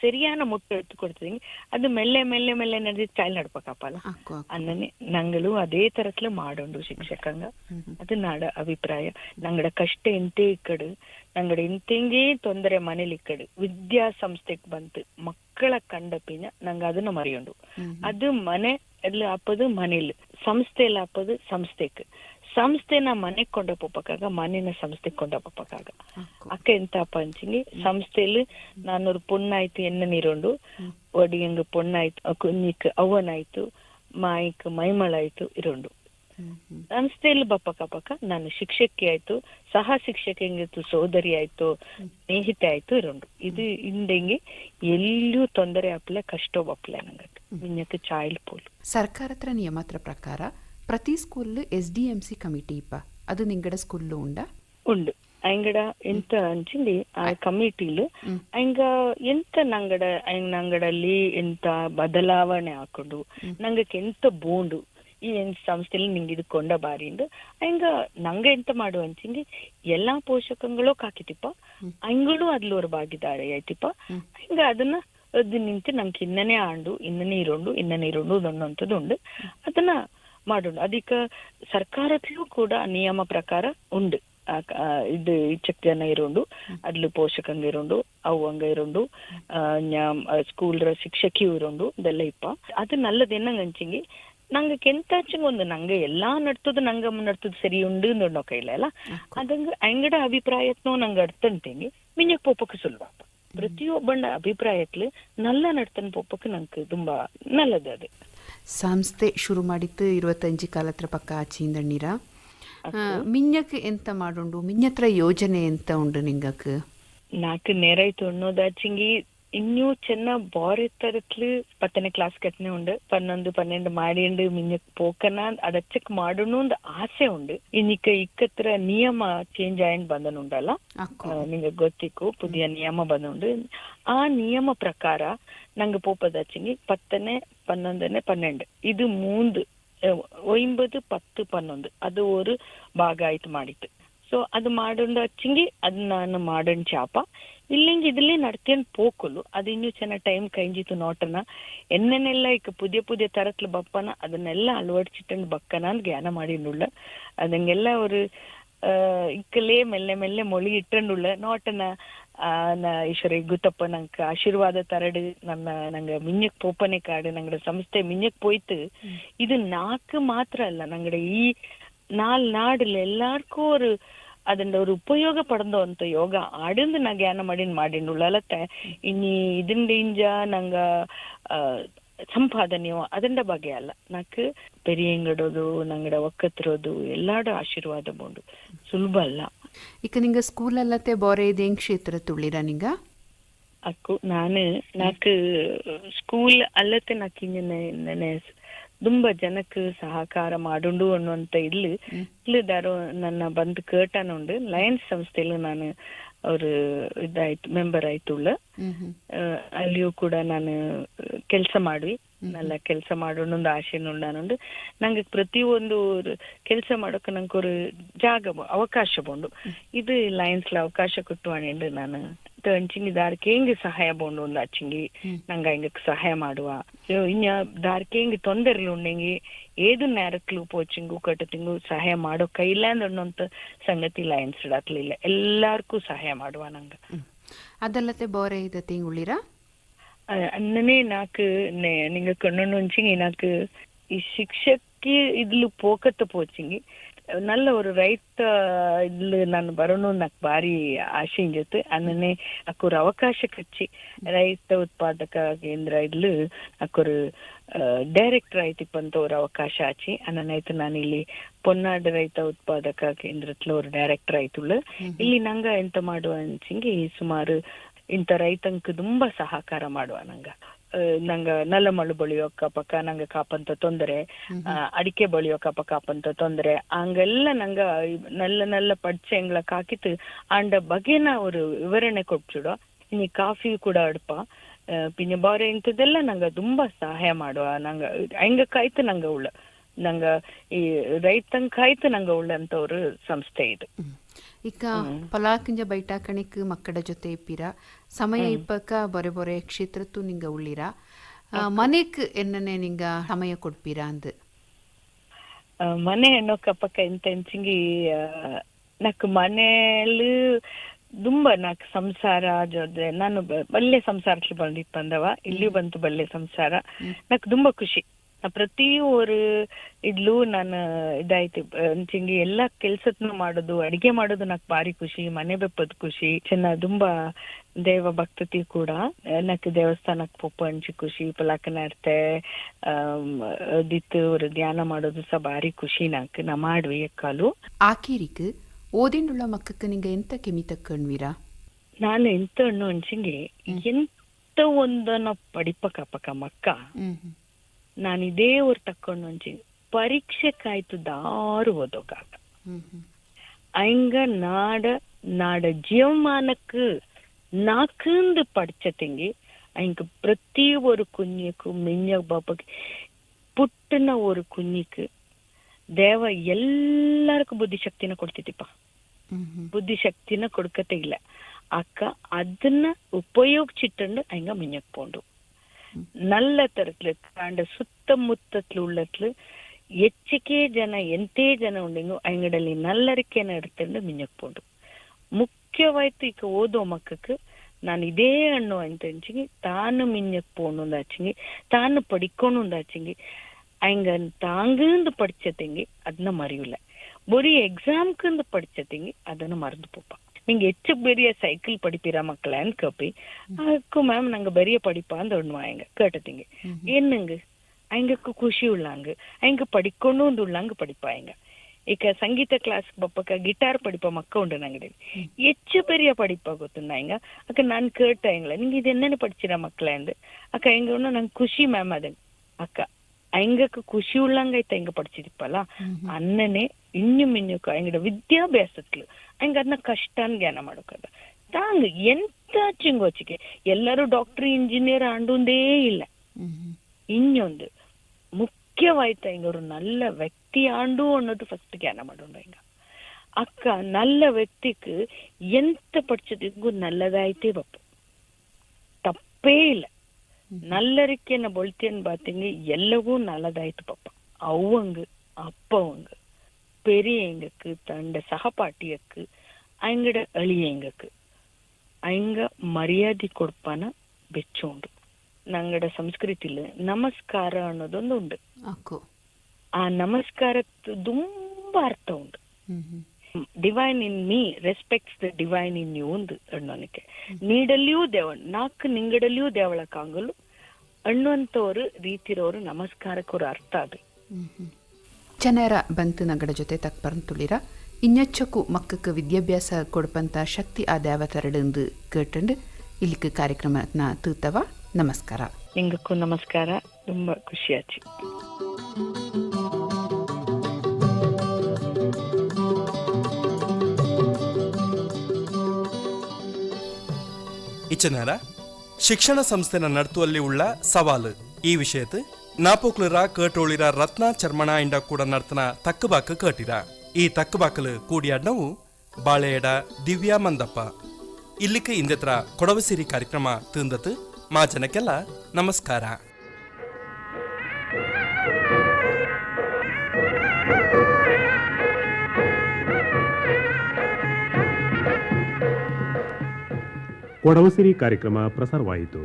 ಸರಿಯಾನ ಮುಟ್ಟು ಎತ್ಕೊಡ್ತೀನಿ. ಅದು ಮೆಲ್ಲೆ ಮೆಲ್ಲೆ ಮೆಲ್ಲೆ ನಡೆದಿ ಚೈಲ್ಡ್ ನಡ್ಪಕ್ಕಪ್ಪಲ್ಲ ಅನ್ನನೆ ನಂಗಳು ಅದೇ ತರತ್ಲೆ ಮಾಡೋಂಡು ಶಿಕ್ಷಕಂಗ. ಅದು ನಾಡ ಅಭಿಪ್ರಾಯ. ನಂಗಡ ಕಷ್ಟ ಎಂತೆ ಇಕ್ಕಡು ನಂಗಡ ಇಂತೆಂಗೇ ತೊಂದರೆ ಮನೇಲಿ ಇಕ್ಕಡು ವಿದ್ಯಾ ಸಂಸ್ಥೆಗ್ ಬಂತು. ಮಕ್ಕಳ ಕಂಡ ಪಿನ ಅದನ್ನ ಮರೆಯೋಂಡು. ಅದು ಮನೆ ಎಲ್ಲ ಹಾಪದು ಮನೇಲಿ. ಸಂಸ್ಥೆಲಿ ಹಾಪದು ಸಂಸ್ಥೆಕ್ ಸಂಸ್ಥೆನ ಮನೆ ಕೊಂಡಪ್ಪಕ್ಕಾಗ ಮನೆನ ಸಂಸ್ಥೆ ಕೊಂಡಪ್ಪಕ್ಕಾಗ ಅಕ್ಕ ಎಂತ ಪಂಚಿಂಗಿ ಸಂಸ್ಥೆಯಲ್ಲಿ ನಾನೊರು ಪುಣ್ಣಾಯ್ತು ಎನ್ನ ನೀರುಂಡು ಒಡಿಯಂಗ್ ಪೊಣ್ಣಾಯ್ತು ಕುಂಜಿಕ್ ಅವನಾಯ್ತು ಮಾಯಿಕ್ ಮೈಮಳಾಯ್ತು ಇರೋಂಡು. ಸಂಸ್ಥೆಯಲ್ಲಿ ಬಪ್ಪಕ್ಕ ಪಕ್ಕ ನಾನು ಶಿಕ್ಷಕಿ ಆಯ್ತು ಸಹ ಶಿಕ್ಷಕಿಂಗಿತ್ತು ಸೋದರಿ ಆಯ್ತು ಸ್ನೇಹಿತೆ ಆಯ್ತು ಇರೋಂಡು. ಇದು ಹಿಂದೆಂಗೆ ಎಲ್ಲೂ ತೊಂದರೆ ಆಪ್ಲೆ ಕಷ್ಟ ಬಪ್ಪಲೆ ನಂಗೆ ಚಾಯ್ಲ್ ಚಾಯ್ಲ್ ಪೋಲು ಸರ್ಕಾರತ್ರ ನಿಯಮತ್ರ ಪ್ರಕಾರ ಪ್ರತಿ school S D M C committee ಇಪ್ಪ. ಅದು ನಿಂಗಡ ಸ್ಕೂಲ್ ಉಂಡ? ಉಂಡು. ಅಂಗಡ ಎಂತ ಅಂಚಿಂಡಿ ಆ ಕಮಿಟಿಲು. ಅಂಗ ಎಂತ ನಂಗಡ ಅಂಗ್ ನಂಗಡಲ್ಲಿ ಎಂತ ಬದಲಾವಣೆ ಹಾಕೊಂಡು ನಂಗಕ್ಕೆ ಎಂತ ಬೋಂಡು ಈ ಏನ್ ಸಂಸ್ಥೆಲಿ ನಿಂಗೆ ಇದು ಕೊಂಡ ಬಾರಿಂದು ಅಂಗ ನಂಗ ಎಂತ ಮಾಡುವ ಅಂಚಿಂಗಿ ಎಲ್ಲಾ ಪೋಷಕಗಳು ಕಾಕಿತಿಪ್ಪ. ಅಂಗಳು ಅದ್ಲು ಅವ್ರ ಬಾಗಿದಾರೆ ಆಯ್ತಿಪ್ಪ. ಹಿಂಗ ಅದನ್ನ ಅದು ನಿಂತು ನಂಗೆ ಇನ್ನನೇ ಆಂಡು ಇನ್ನನೇ ಇರೋಂಡು ಇನ್ನನೇ ಇರೋಂಡು ಅನ್ನೋಂಥದ್ದು ಉಂಡು. ಅದನ್ನ ಮಾಡೋಣ. ಅದಕ್ಕೆ ಸರ್ಕಾರದಲ್ಲೂ ಕೂಡ ನಿಯಮ ಪ್ರಕಾರ ಉಂಡು ಇದು ಇಚ್ಚಕ್ ಜನ ಇರೋಂಡು, ಅದ್ಲು ಪೋಷಕಂಗ ಇರೋಂಡು, ಅವು ಹಂಗ ಇರೋಂಡು ಸ್ಕೂಲ್ ಶಿಕ್ಷಕಿ ಇರೋಂಡು, ಇದೆಲ್ಲ ಇಪ್ಪ. ಅದು ನಲ್ಲದೇನ ಅಂಚಿಂಗಿ, ನಂಗೆ ಕೆಂತ ಒಂದು, ನಂಗೆ ಎಲ್ಲಾ ನಡ್ತದ ನಂಗ ನಡ್ತದ ಸರಿ ಉಂಡು ನೋಡೋ ಕೈಲ ಅಲ್ಲ? ಅದಂಗ ಅಂಗಡ ಅಭಿಪ್ರಾಯತ್ನೋ ನಂಗೆ ಅರ್ಥಂತೀನಿ ಮಿಂಜಕ್ ಪೋಪಕ್ಕೆ ಸುಲಭ ಪ್ರತಿಯೊಬ್ಬನ ಅಭಿಪ್ರಾಯತ್ಲು ನಲ್ಲ ನಡ್ತನ್ ಪೋಪಕ್ಕೆ ನಂಗೆ ತುಂಬಾ ನಲ್ಲದು ಅದು. ಸಂಸ್ಥೆ ಶುರು ಮಾಡಿತ್ತು ಇರುವತ್ತಂಜಿ ಕಾಲತ್ರ ಪಕ್ಕ ಆಚೆಯಿಂದ ನೀರ. ಮಿನ್ಯಕ್ ಎಂತ ಮಾಡುಂಡು? ಮಿನ್ಯತ್ರ ಯೋಜನೆ ಎಂತ ಉಂಡು ನಿಂಗಕ್ಕೆ ನಾಲ್ಕು ನೇರಾಯ್ತು ಉಣ್ಣೋದಾಚಿಂಗಿ ಇನ್ನೂ ಚೆನ್ನ ಬಾರ್ ಎತ್ತರತ್ಲು ಪತ್ತನೇ ಕ್ಲಾಸ್ ಕಟ್ನೆ ಉಂಡು ಪನ್ನೊಂದು ಪನ್ನೆಂಡು ಮಾಡಿಂಡು ಮಿನ್ನಕ್ ಪೋಕನ ಅದಚ್ಚಕ್ ಮಾಡೋಣ ಒಂದು ಆಸೆ ಉಂಡು ಇನ್ನಿಕ ಇಕ್ಕತ್ರ ನಿಯಮ ಚೇಂಜ್ ಆಯಂಡ್ ಬಂದನುಂಡಲ್ಲ ಅಕ್ಕು ಆ, ನಿಂಗೆ ಗೊತ್ತಿಕ್ಕು ಪುದಿಯ ನಿಯಮ ಬಂದುಂಡು ಆ ನಿಯಮ ಪ್ರಕಾರ ನಂಗೆ ಪೋಪದಾಚಿಂಗಿ ಪತ್ತನೇ ಪನ್ನೊಂದನೇ ಪನ್ನೆಂಡು ಇದು ಮೂಂದು ಅಹ್, ஒன்பது பத்து பன்னொந்து அது ஒரு பாக ஆயிட்டு மாடித்து ಸೊ ಅದು ಮಾಡೋಂಡು ಹಚ್ಚಿಂಗಿ ಅದು ನಾನು ಮಾಡೋಣ ಚಾಪ ಇಲ್ಲಿಂಗ್ ഇതിലേ നടത്തിയൻ പോക്കുള്ളൂ അത് ഇനി ചെന്ന ടൈം കഴിഞ്ഞിട്ട് നോട്ടന എന്നെന്നെല്ല ഇക്ക് പുതിയ പുതിയ തരത്തിൽ ബപ്പന അതിനെല്ലാം അളവടിച്ചിട്ടുണ്ട് ബക്കനാന്ന് ധ്യാനം മാടിയുള്ള അതെങ്കെല്ലാം ഒരു ഇക്കലേ മെല്ലെ മെല്ലെ മൊഴി ഇട്ടുള്ള നോട്ടന ಈಶ್ವರಿ ಗುತ್ತಪ್ಪ ನಂಗೆ ಆಶೀರ್ವಾದ ತರಡು ನನ್ನ ನಂಗೆ ಮಿನ್ನಕ್ ಪೋಪನೆ ಕಾಡು ನಂಗಡ ಸಂಸ್ಥೆ ಮಿನ್ನಕ್ ಪೋಯ್ತು ಇದು ನಾಲ್ಕು ಮಾತ್ರ ಅಲ್ಲ ನಂಗಡ ಈ ನಾಲ್ ನಾಡಿಲ್ ಎಲ್ಲಾರ್ಗೂ ஒரு ಅದನ್ನ ஒரு ಉಪಯೋಗಪಡಂತ ಯೋಗ ಆಡಿಂದು ನಾ ಜ್ಞಾನ ಮಾಡಿನ್ ಮಾಡಿನ್ ಉಳ್ಳಲತ್ತ ಇನ್ನಿ ಇದಿಂದ ಇಂಜ ನಂಗ ಆ, ಸಂಪಾದನೆಯೋ ಅದಂಡ ಬಗೆ ಅಲ್ಲ ನಾಕ್ ಪೆರಿಯಂಗಡೋದು ನಂಗಡ ಒಕ್ಕತ್ತಿರೋದು ಎಲ್ಲಾಡ ಆಶೀರ್ವಾದ ಬೋಂಡು ಸುಲಭ ಅಲ್ಲ ಇಕ ನಿಂಗ ಸ್ಕೂಲ್ ಅಲ್ಲತ್ತೆ ಬೋರೆ ಇದೆ ಹೆಂಗ್ ಕ್ಷೇತ್ರ ತುಳಿರ ನಿಂಗ ಅಕ್ಕು ನಾನು ನಾಕ್ ಸ್ಕೂಲ್ ಅಲ್ಲತ್ತೆ ನಾಕ್ ಇನ್ನೆ ನೆನೆ ತುಂಬಾ ಜನಕ್ಕೆ ಸಹಕಾರ ಮಾಡುಂಡು ಅನ್ನುವಂತ ಇಲ್ಲಿ ಇಲ್ಲದಾರೋ ನನ್ನ ಬಂದು ಕೇಟಾನುಂಡು ಲಯನ್ಸ್ ಸಂಸ್ಥೆಯಲ್ಲಿ ನಾನು ಅವರು ಇದಾಯ್ತು ಮೆಂಬರ್ ಆಯ್ತುಳ್ಳ ಹ್ಮ್ ಹ್ಮ್. ಆ, ಅಲ್ಲಿಯೂ ಕೂಡ ನಾನು ಕೆಲಸ ಮಾಡ್ವಿ. ನಲ್ಲ ಕೆಲಸ ಮಾಡೋಣ ಆಶೆನೂ ಉಂಡು ನಂಗೆ ಪ್ರತಿಯೊಂದು ಒಂದು ಕೆಲಸ ಮಾಡೋಕೆ ಜಾಗ ಒಂದು ಜಾಗ ಅವಕಾಶ ಬೋಂಡು ಇದು ಲೈನ್ಸ್ಲ ಅವಕಾಶ ಕೊಟ್ಟುವಾಣೆಂಡು ನಾನು. ಅಂಚಿಂಗಿ ದಾರ್ಕೇಂಗ್ ಸಹಾಯ ಬೋಂಡು ಒಂದು ಅಚ್ಚಿಂಗಿ ನಂಗೆ ಹಿಂಗ ಸಹಾಯ ಮಾಡುವ. ಇನ್ನ ದಾರ್ಕೇಂಗ್ ತೊಂದರೆಲು ಉಂಡೆಂಗಿ ಏದು ನ್ಯಾರಕ್ಲು ಪೋಚಿಂಗು ಕಟ್ಟತಿಂಗು ಸಹಾಯ ಮಾಡೋ ಕೈಲ ಅನ್ನೋಂತ ಸಂಗತಿ ಲೈನ್ಸ್ ಇಡಾಕ್ಲಿಲ್ಲ ಎಲ್ಲಾರ್ಕು ಸಹಾಯ ಮಾಡುವ ನಂಗೆ. ಅದಲ್ಲತೆ ಬೋರೆ ಇದೆ ತಿಂಗುಳಿರಾ అందునే నాకు నీకు కొన్న నుంచి నాకు ఈ ಶಿಕ್ಷಕಿ ಇದ್ಲು ಪೋಕತ್ತ ಪೋಚಿಂಗಿ. ನಲ್ಲ ಒಂದು ರೈತ ಇದ್ಲು ನಾನು ಬರೋನು ನಾಕ್ ಭಾರಿ ಆಸೆ ಜೊತೆ ಅನ್ನನೆ ಅಕ್ಕೋರ್ ಅವಕಾಶ ಕಚ್ಚಿ. ರೈತ ಉತ್ಪಾದಕ ಕೇಂದ್ರ ಇದ್ಲು ಅಕ್ಕೋರ್ ಡೈರೆಕ್ಟರ್ ಆಯ್ತಿಪ್ಪ ಅಂತ ಅವ್ರ ಅವಕಾಶ ಆಚಿ. ಅನ್ನನಾಯ್ತು ನಾನು ಇಲ್ಲಿ ಪೊನ್ನಾಡ ರೈತ ಉತ್ಪಾದಕ ಕೇಂದ್ರತ್ಲ ಅವ್ರ ಡೈರೆಕ್ಟರ್ ಆಯ್ತುಳ್ಳು ಇಲ್ಲಿ ನಂಗ ಎಂತ ಮಾಡುವ ಅನ್ಸಿಂಗಿ ಸುಮಾರು ಇಂಥ ರೈತಂಕ್ ತುಂಬಾ ಸಹಕಾರ ಮಾಡುವ ನಂಗ ನಂಗ ನಲ್ಲ ಮಳು ಬೆಳೆಯೋಕ ಪಕ್ಕ ನಂಗೆ ಕಾಪಂತ ತೊಂದರೆ ಅಡಿಕೆ ಬೆಳೆಯೋಕ ಕಾಪಂತ ತೊಂದರೆ ಹಂಗೆಲ್ಲ ನಂಗ ನಲ್ಲ ನಲ್ಲ ಪಡ್ಸೆಂಗ್ಲ ಕಾಕಿತ್ತು ಅಂಡ ಬಗೆನ ಅವರು ವಿವರಣೆ ಕೊಟ್ಬಿಡೋ ನೀ ಕಾಫಿ ಕೂಡ ಅಡ್ಪ ಪಿನ್ನೆ ಬಾರೆ ಇಂಥದ್ದೆಲ್ಲ ನಂಗ ತುಂಬಾ ಸಹಾಯ ಮಾಡುವ ನಂಗ ಹೆಂಗ ಕಾಯ್ತು ನಂಗ ಉಳ್ಳ ನಂಗ ಈ ರೈತಂಗ್ ಕಾಯ್ತು ನಂಗೆ ಉಳ್ಳಂತವ್ರು ಸಂಸ್ಥೆ ಇದು ಇಕ್ಕ ಪಲಾಕಿಂಜ ಬೈಟಾಕಣಿಕ್ ಮಕ್ಕಳ ಜೊತೆ ಇಪ್ಪಿರ. ಸಮಯ ಇಪ್ಪಕ್ಕ ಬೊರೆ ಬೊರೆ ಕ್ಷೇತ್ರತ್ತು ನಿಂಗ ಉಳ್ಳಿರ. ಮನೆಕ್ ಎನ್ನನೆ ನಿಂಗ ಸಮಯ ಕೊಡ್ಪೀರ ಅಂದ್. ಮನೆ ಹೆಣ್ಣೊಕ್ಕ ಪಕ್ಕ ಎಂತ ಎಂಚಿಂಗಿ ನಾಕ್ ಮನೆಯಲ್ಲಿ ತುಂಬ ನಾಕ್ ಸಂಸಾರ ಜೊತೆ ನಾನು ಬಲ್ಲೆ ಸಂಸಾರಕ್ಕೆ ಬಂದಿತ್ತು ಬಂದವ. ಇಲ್ಲಿ ಬಂತು ಬಲ್ಲೆ ಸಂಸಾರ. ನಾಕ್ ತುಂಬಾ ಖುಷಿ. ಪ್ರತಿ ஒரு ಇದ್ಲು ನಾನು ಇದಾಯ್ತು ಅಂಚಿಂಗಿ ಎಲ್ಲಾ ಕೆಲ್ಸದ್ನು ಮಾಡೋದು ಅಡಿಗೆ ಮಾಡೋದು ನಾಕ್ ಭಾರಿ ಖುಷಿ ಮನೆ ಬೆಪ್ಪದ್ ಖುಷಿ ಚೆನ್ನ ತುಂಬಾ ದೇವ ಭಕ್ತತಿ ಕೂಡ எனக்கு ದೇವಸ್ಥಾನಕ್ಕೆ ಪೊಪ್ಪು ಹಂಚಿ ಖುಷಿ ಪಲಾಕ ನಡ್ತೆ ದಿತ್ತು ஒரு ಧ್ಯಾನ ಮಾಡೋದು ಸಹ ಭಾರಿ ಖುಷಿ ನಾಕ್ ನಾ ಮಾಡ್ವಿ ಎಕ್ಕಾಲು ಆಕೀರಿಕ್ ಓದಿಂಡುಳ್ಳ ಮಕ್ಕಕ್ಕೆ ನಿಂಗ ಎಂತ ಕೆಮಿ ತಕ್ಕಣ್ವೀರಾ ನಾನು ಎಂತ ಅಣ್ಣು ಅಂಚಿಂಗಿ ಎಂತ ಒಂದನ್ನ ಪಡಿಪಕ ಪಕ ಮಕ್ಕ ನಾನ್ ಇದೇ ಊರ್ ತಕೊಂಡ್ ಒಂಚಿ ಪರೀಕ್ಷೆ ಕಾಯ್ತು ದಾರು ಹೋದೋಕ ಹ್ಮ್ ಅಯ್ಯಂಗ ನಾಡ ನಾಡ ಜೀವ್ಮಾನಕ್ ನಾಕುಂದು ಪಡಚತೆಂಗಿ ಅಯ್ಯಂಗ ಪ್ರತಿ ಒರ್ ಕುನಿಕ್ಕು ಮಿನ್ಯಾಗ ಬಾಪ ಪುಟ್ಟನ ಒರ್ ಕುನಿಕ್ ದೇವ ಎಲ್ಲಾರ್ಕು ಬುದ್ಧಿ ಶಕ್ತಿನ ಕೊಡ್ತಿದೀಪಾ ಬುದ್ಧಿ ಶಕ್ತಿನ ಇಲ್ಲ. ಅಕ್ಕ ಅದನ್ನ ಉಪಯೋಗ ಚಿಟ್ಟಂಡ್ ಐಂಗ ಮಿನ್ಯಾಗ ಪೋಂಡು. நல்ல தரத்துல காண்ட சுத்தமுத்தத்துல உள்ளத்துல ಹೆಚ್ಚಿಗೆ ಜನ ಎಂತೇ ಜನ ಉಂಡಿಂಗು ಅಂಗಡಲ್ಲಿ ನಲ್ಲರಿಕೆನ எடுத்துட்டு ಮಿಂಜಕ್ ಪೋಂಡು ಮುಖ್ಯವಾಯ್ತು ಈಗ ಓದೋ ಮಕ್ಕಕ್ಕೆ ನಾನು ಇದೇ ಹಣ್ಣು ಅಂತ ಅಂಚಿಂಗಿ ತಾನು ಮಿಂಜಕ್ போகணுந்தாச்சுங்க ತಾನು படிக்கணுந்தாச்சுங்க அங்க தாங்குந்து படிச்சதெங்க ಅದನ್ನ ಮರೆಯುಲ್ಲ ಬರೀ ಎಕ್ಸಾಮ್ಕಂದು படிச்சதெங்க ಅದನ್ನ மறந்து ಹಿಂಗೆ ಹೆಚ್ಚು ಬೆರಿಯ ಸೈಕಲ್ ಪಡಿಪೀರ ಮಕ್ಕಳ ಅಂತ ಕಪಿ ಅದಕ್ಕೂ ಮ್ಯಾಮ್ ನಂಗೆ ಬರಿಯ ಪಡಿಪ ಅಂತ ಒಂದು ಹೆಂಗ ಕೇಟದಿಂಗೆ ಏನಂಗ ಹಂಗಕ್ಕೂ ಖುಷಿ ಉಳ್ಳಂಗ ಹಂಗ ಪಡಿಕೊಂಡು ಒಂದು ಉಳ್ಳಂಗ ಪಡಿಪ ಹೆಂಗ ಈಗ ಸಂಗೀತ ಕ್ಲಾಸ್ ಬಪ್ಪಕ್ಕ ಗಿಟಾರ್ படிப்ப மக்க உண்டு நாங்க எச்சு பெரிய படிப்பா ಗೊತ್ತುಂಡಾಂಗ ಅಕ್ಕ ನಾನು ಕೇಟ ಹೆಂಗ್ಲ ನಿಂಗೆ ಇದು ಎನ್ನೇನು ಪಡಿಸಿರ ಮಕ್ಕಳ ಅಂದು ಅಕ್ಕ ಹೆಂಗ ನಂಗೆ ಖುಷಿ ಮ್ಯಾಮ್ ಅದನ್ ಅಕ್ಕ ಹೆಂಗಕ್ಕ ಖುಷಿ ಉಳ್ಳಂಗೈತೆ ಹೆಂಗ ಪಡಿಸಿದಿಪ್ಪಲ್ಲ ಅನ್ನನೇ ಇನ್ನು ಮಿನ್ನುಕ ಎಂಗಡ ವಿದ್ಯಾಭ್ಯಾಸತ್ಲು ಹೆಂಗ ಅದನ್ನ ಕಷ್ಟನ್ ಜ್ಞಾನ ಮಾಡೋಕದ ತಾಂಗ್ ಎಂತ ಚಿಂಗೋಚಿಗೆ ಎಲ್ಲರೂ ಡಾಕ್ಟರ್ ಇಂಜಿನಿಯರ್ ಆಂಡುಂದೇ ಇಲ್ಲ ಇನ್ನೊಂದು முக்கியவாய்த்த இங்க ஒரு நல்ல வெக்தி ஆண்டு ஒன்னது ஃபர்ஸ்ட் கேன மாட்டோம் அக்கா நல்ல வெக்திக்கு எந்த படிச்சதுக்கும் நல்லதாயிட்டே வைப்போம் தப்பே இல்லை நல்லருக்கு என்ன பொழுத்தேன்னு பார்த்தீங்க எல்லவும் நல்லதாயிட்டு பார்ப்பான் அவங்க அப்பவங்க பெரியவங்களுக்கு தண்ட சகபாட்டியக்கு அங்கட அழியங்களுக்கு அங்க ಮರ್ಯಾದೆ ಕೊಡ್ಪಾನ ಬೆಚ್ಚುಂಡು ನಂಗಡ ಸಂಸ್ಕೃತಿಲಿ ನಮಸ್ಕಾರ ಅನ್ನೋದೊಂದು ಉಂಡು ಅಕ್ಕು ಆ ನಮಸ್ಕಾರಕ್ಕೆ ತುಂಬಾ ಅರ್ಥ ಉಂಟು divine in me respects the divine in you ಒಂದು ಅನ್ನೋನಕ್ಕೆ ನೀಡಲ್ಲಿಯೂ ದೇವ ನಾಲ್ಕು ನಿಂಗಡಲ್ಲಿಯೂ ದೇವಳ ಕಾಂಗಲು ಅನ್ನುವಂಥವ್ರು ರೀತಿರೋರು ನಮಸ್ಕಾರಕ್ಕೆ ಅವ್ರ ಅರ್ಥ ಅದು ಜನರ ಬಂತು ನಗಡ ಜೊತೆ ತಕ್ಪರ್ನ್ ತುಳಿರ ಇನ್ನೆಚ್ಚಕ್ಕೂ ಮಕ್ಕಕ್ಕೆ ವಿದ್ಯಾಭ್ಯಾಸ ಕೊಡಪಂತ ಶಕ್ತಿ ಆ ದೇವತರಡೆಂದು ಕೇಟಂಡು ಇಲ್ಲಿಗೆ ಕಾರ್ಯಕ್ರಮ ತೂತವ. ನಮಸ್ಕಾರ. ಹೆಂಗಕ್ಕೂ ನಮಸ್ಕಾರ. ತುಂಬಾ ಖುಷಿ ಆಚಿ. ಇಚ್ಚನಾರ ಶಿಕ್ಷಣ ಸಂಸ್ಥೆನ ನಡತುವಲ್ಲಿ ಉಳ್ಳ ಸವಾಲು ಈ ವಿಷಯತ್. ನಾಪೋಕ್ಲರ ಕಟೋಳಿರ ರತ್ನ ಚರ್ಮಣ ಇಂಡ ಕೂಡ ನರ್ತನ ತಕ್ಕಬಾಕ ಕೇಟಿರ ಈ ತಕ್ಕಬಾಕಲು ಕೂಡಿಯಾಡ್ನವು ಬಾಳೆಯಡ ದಿವ್ಯಾ ಮಂದಪ್ಪ. ಇಲ್ಲಿಕ ಇಂದೆತ್ರ ಕೊಡವಸಿರಿ ಕಾರ್ಯಕ್ರಮ ತಿಂದತ್ ಮಾ ಜನಕ್ಕೆಲ್ಲ ನಮಸ್ಕಾರ ಕೊಡವಸಿರಿ ಕಾರ್ಯಕ್ರಮ ಪ್ರಸಾರವಾಯಿತು.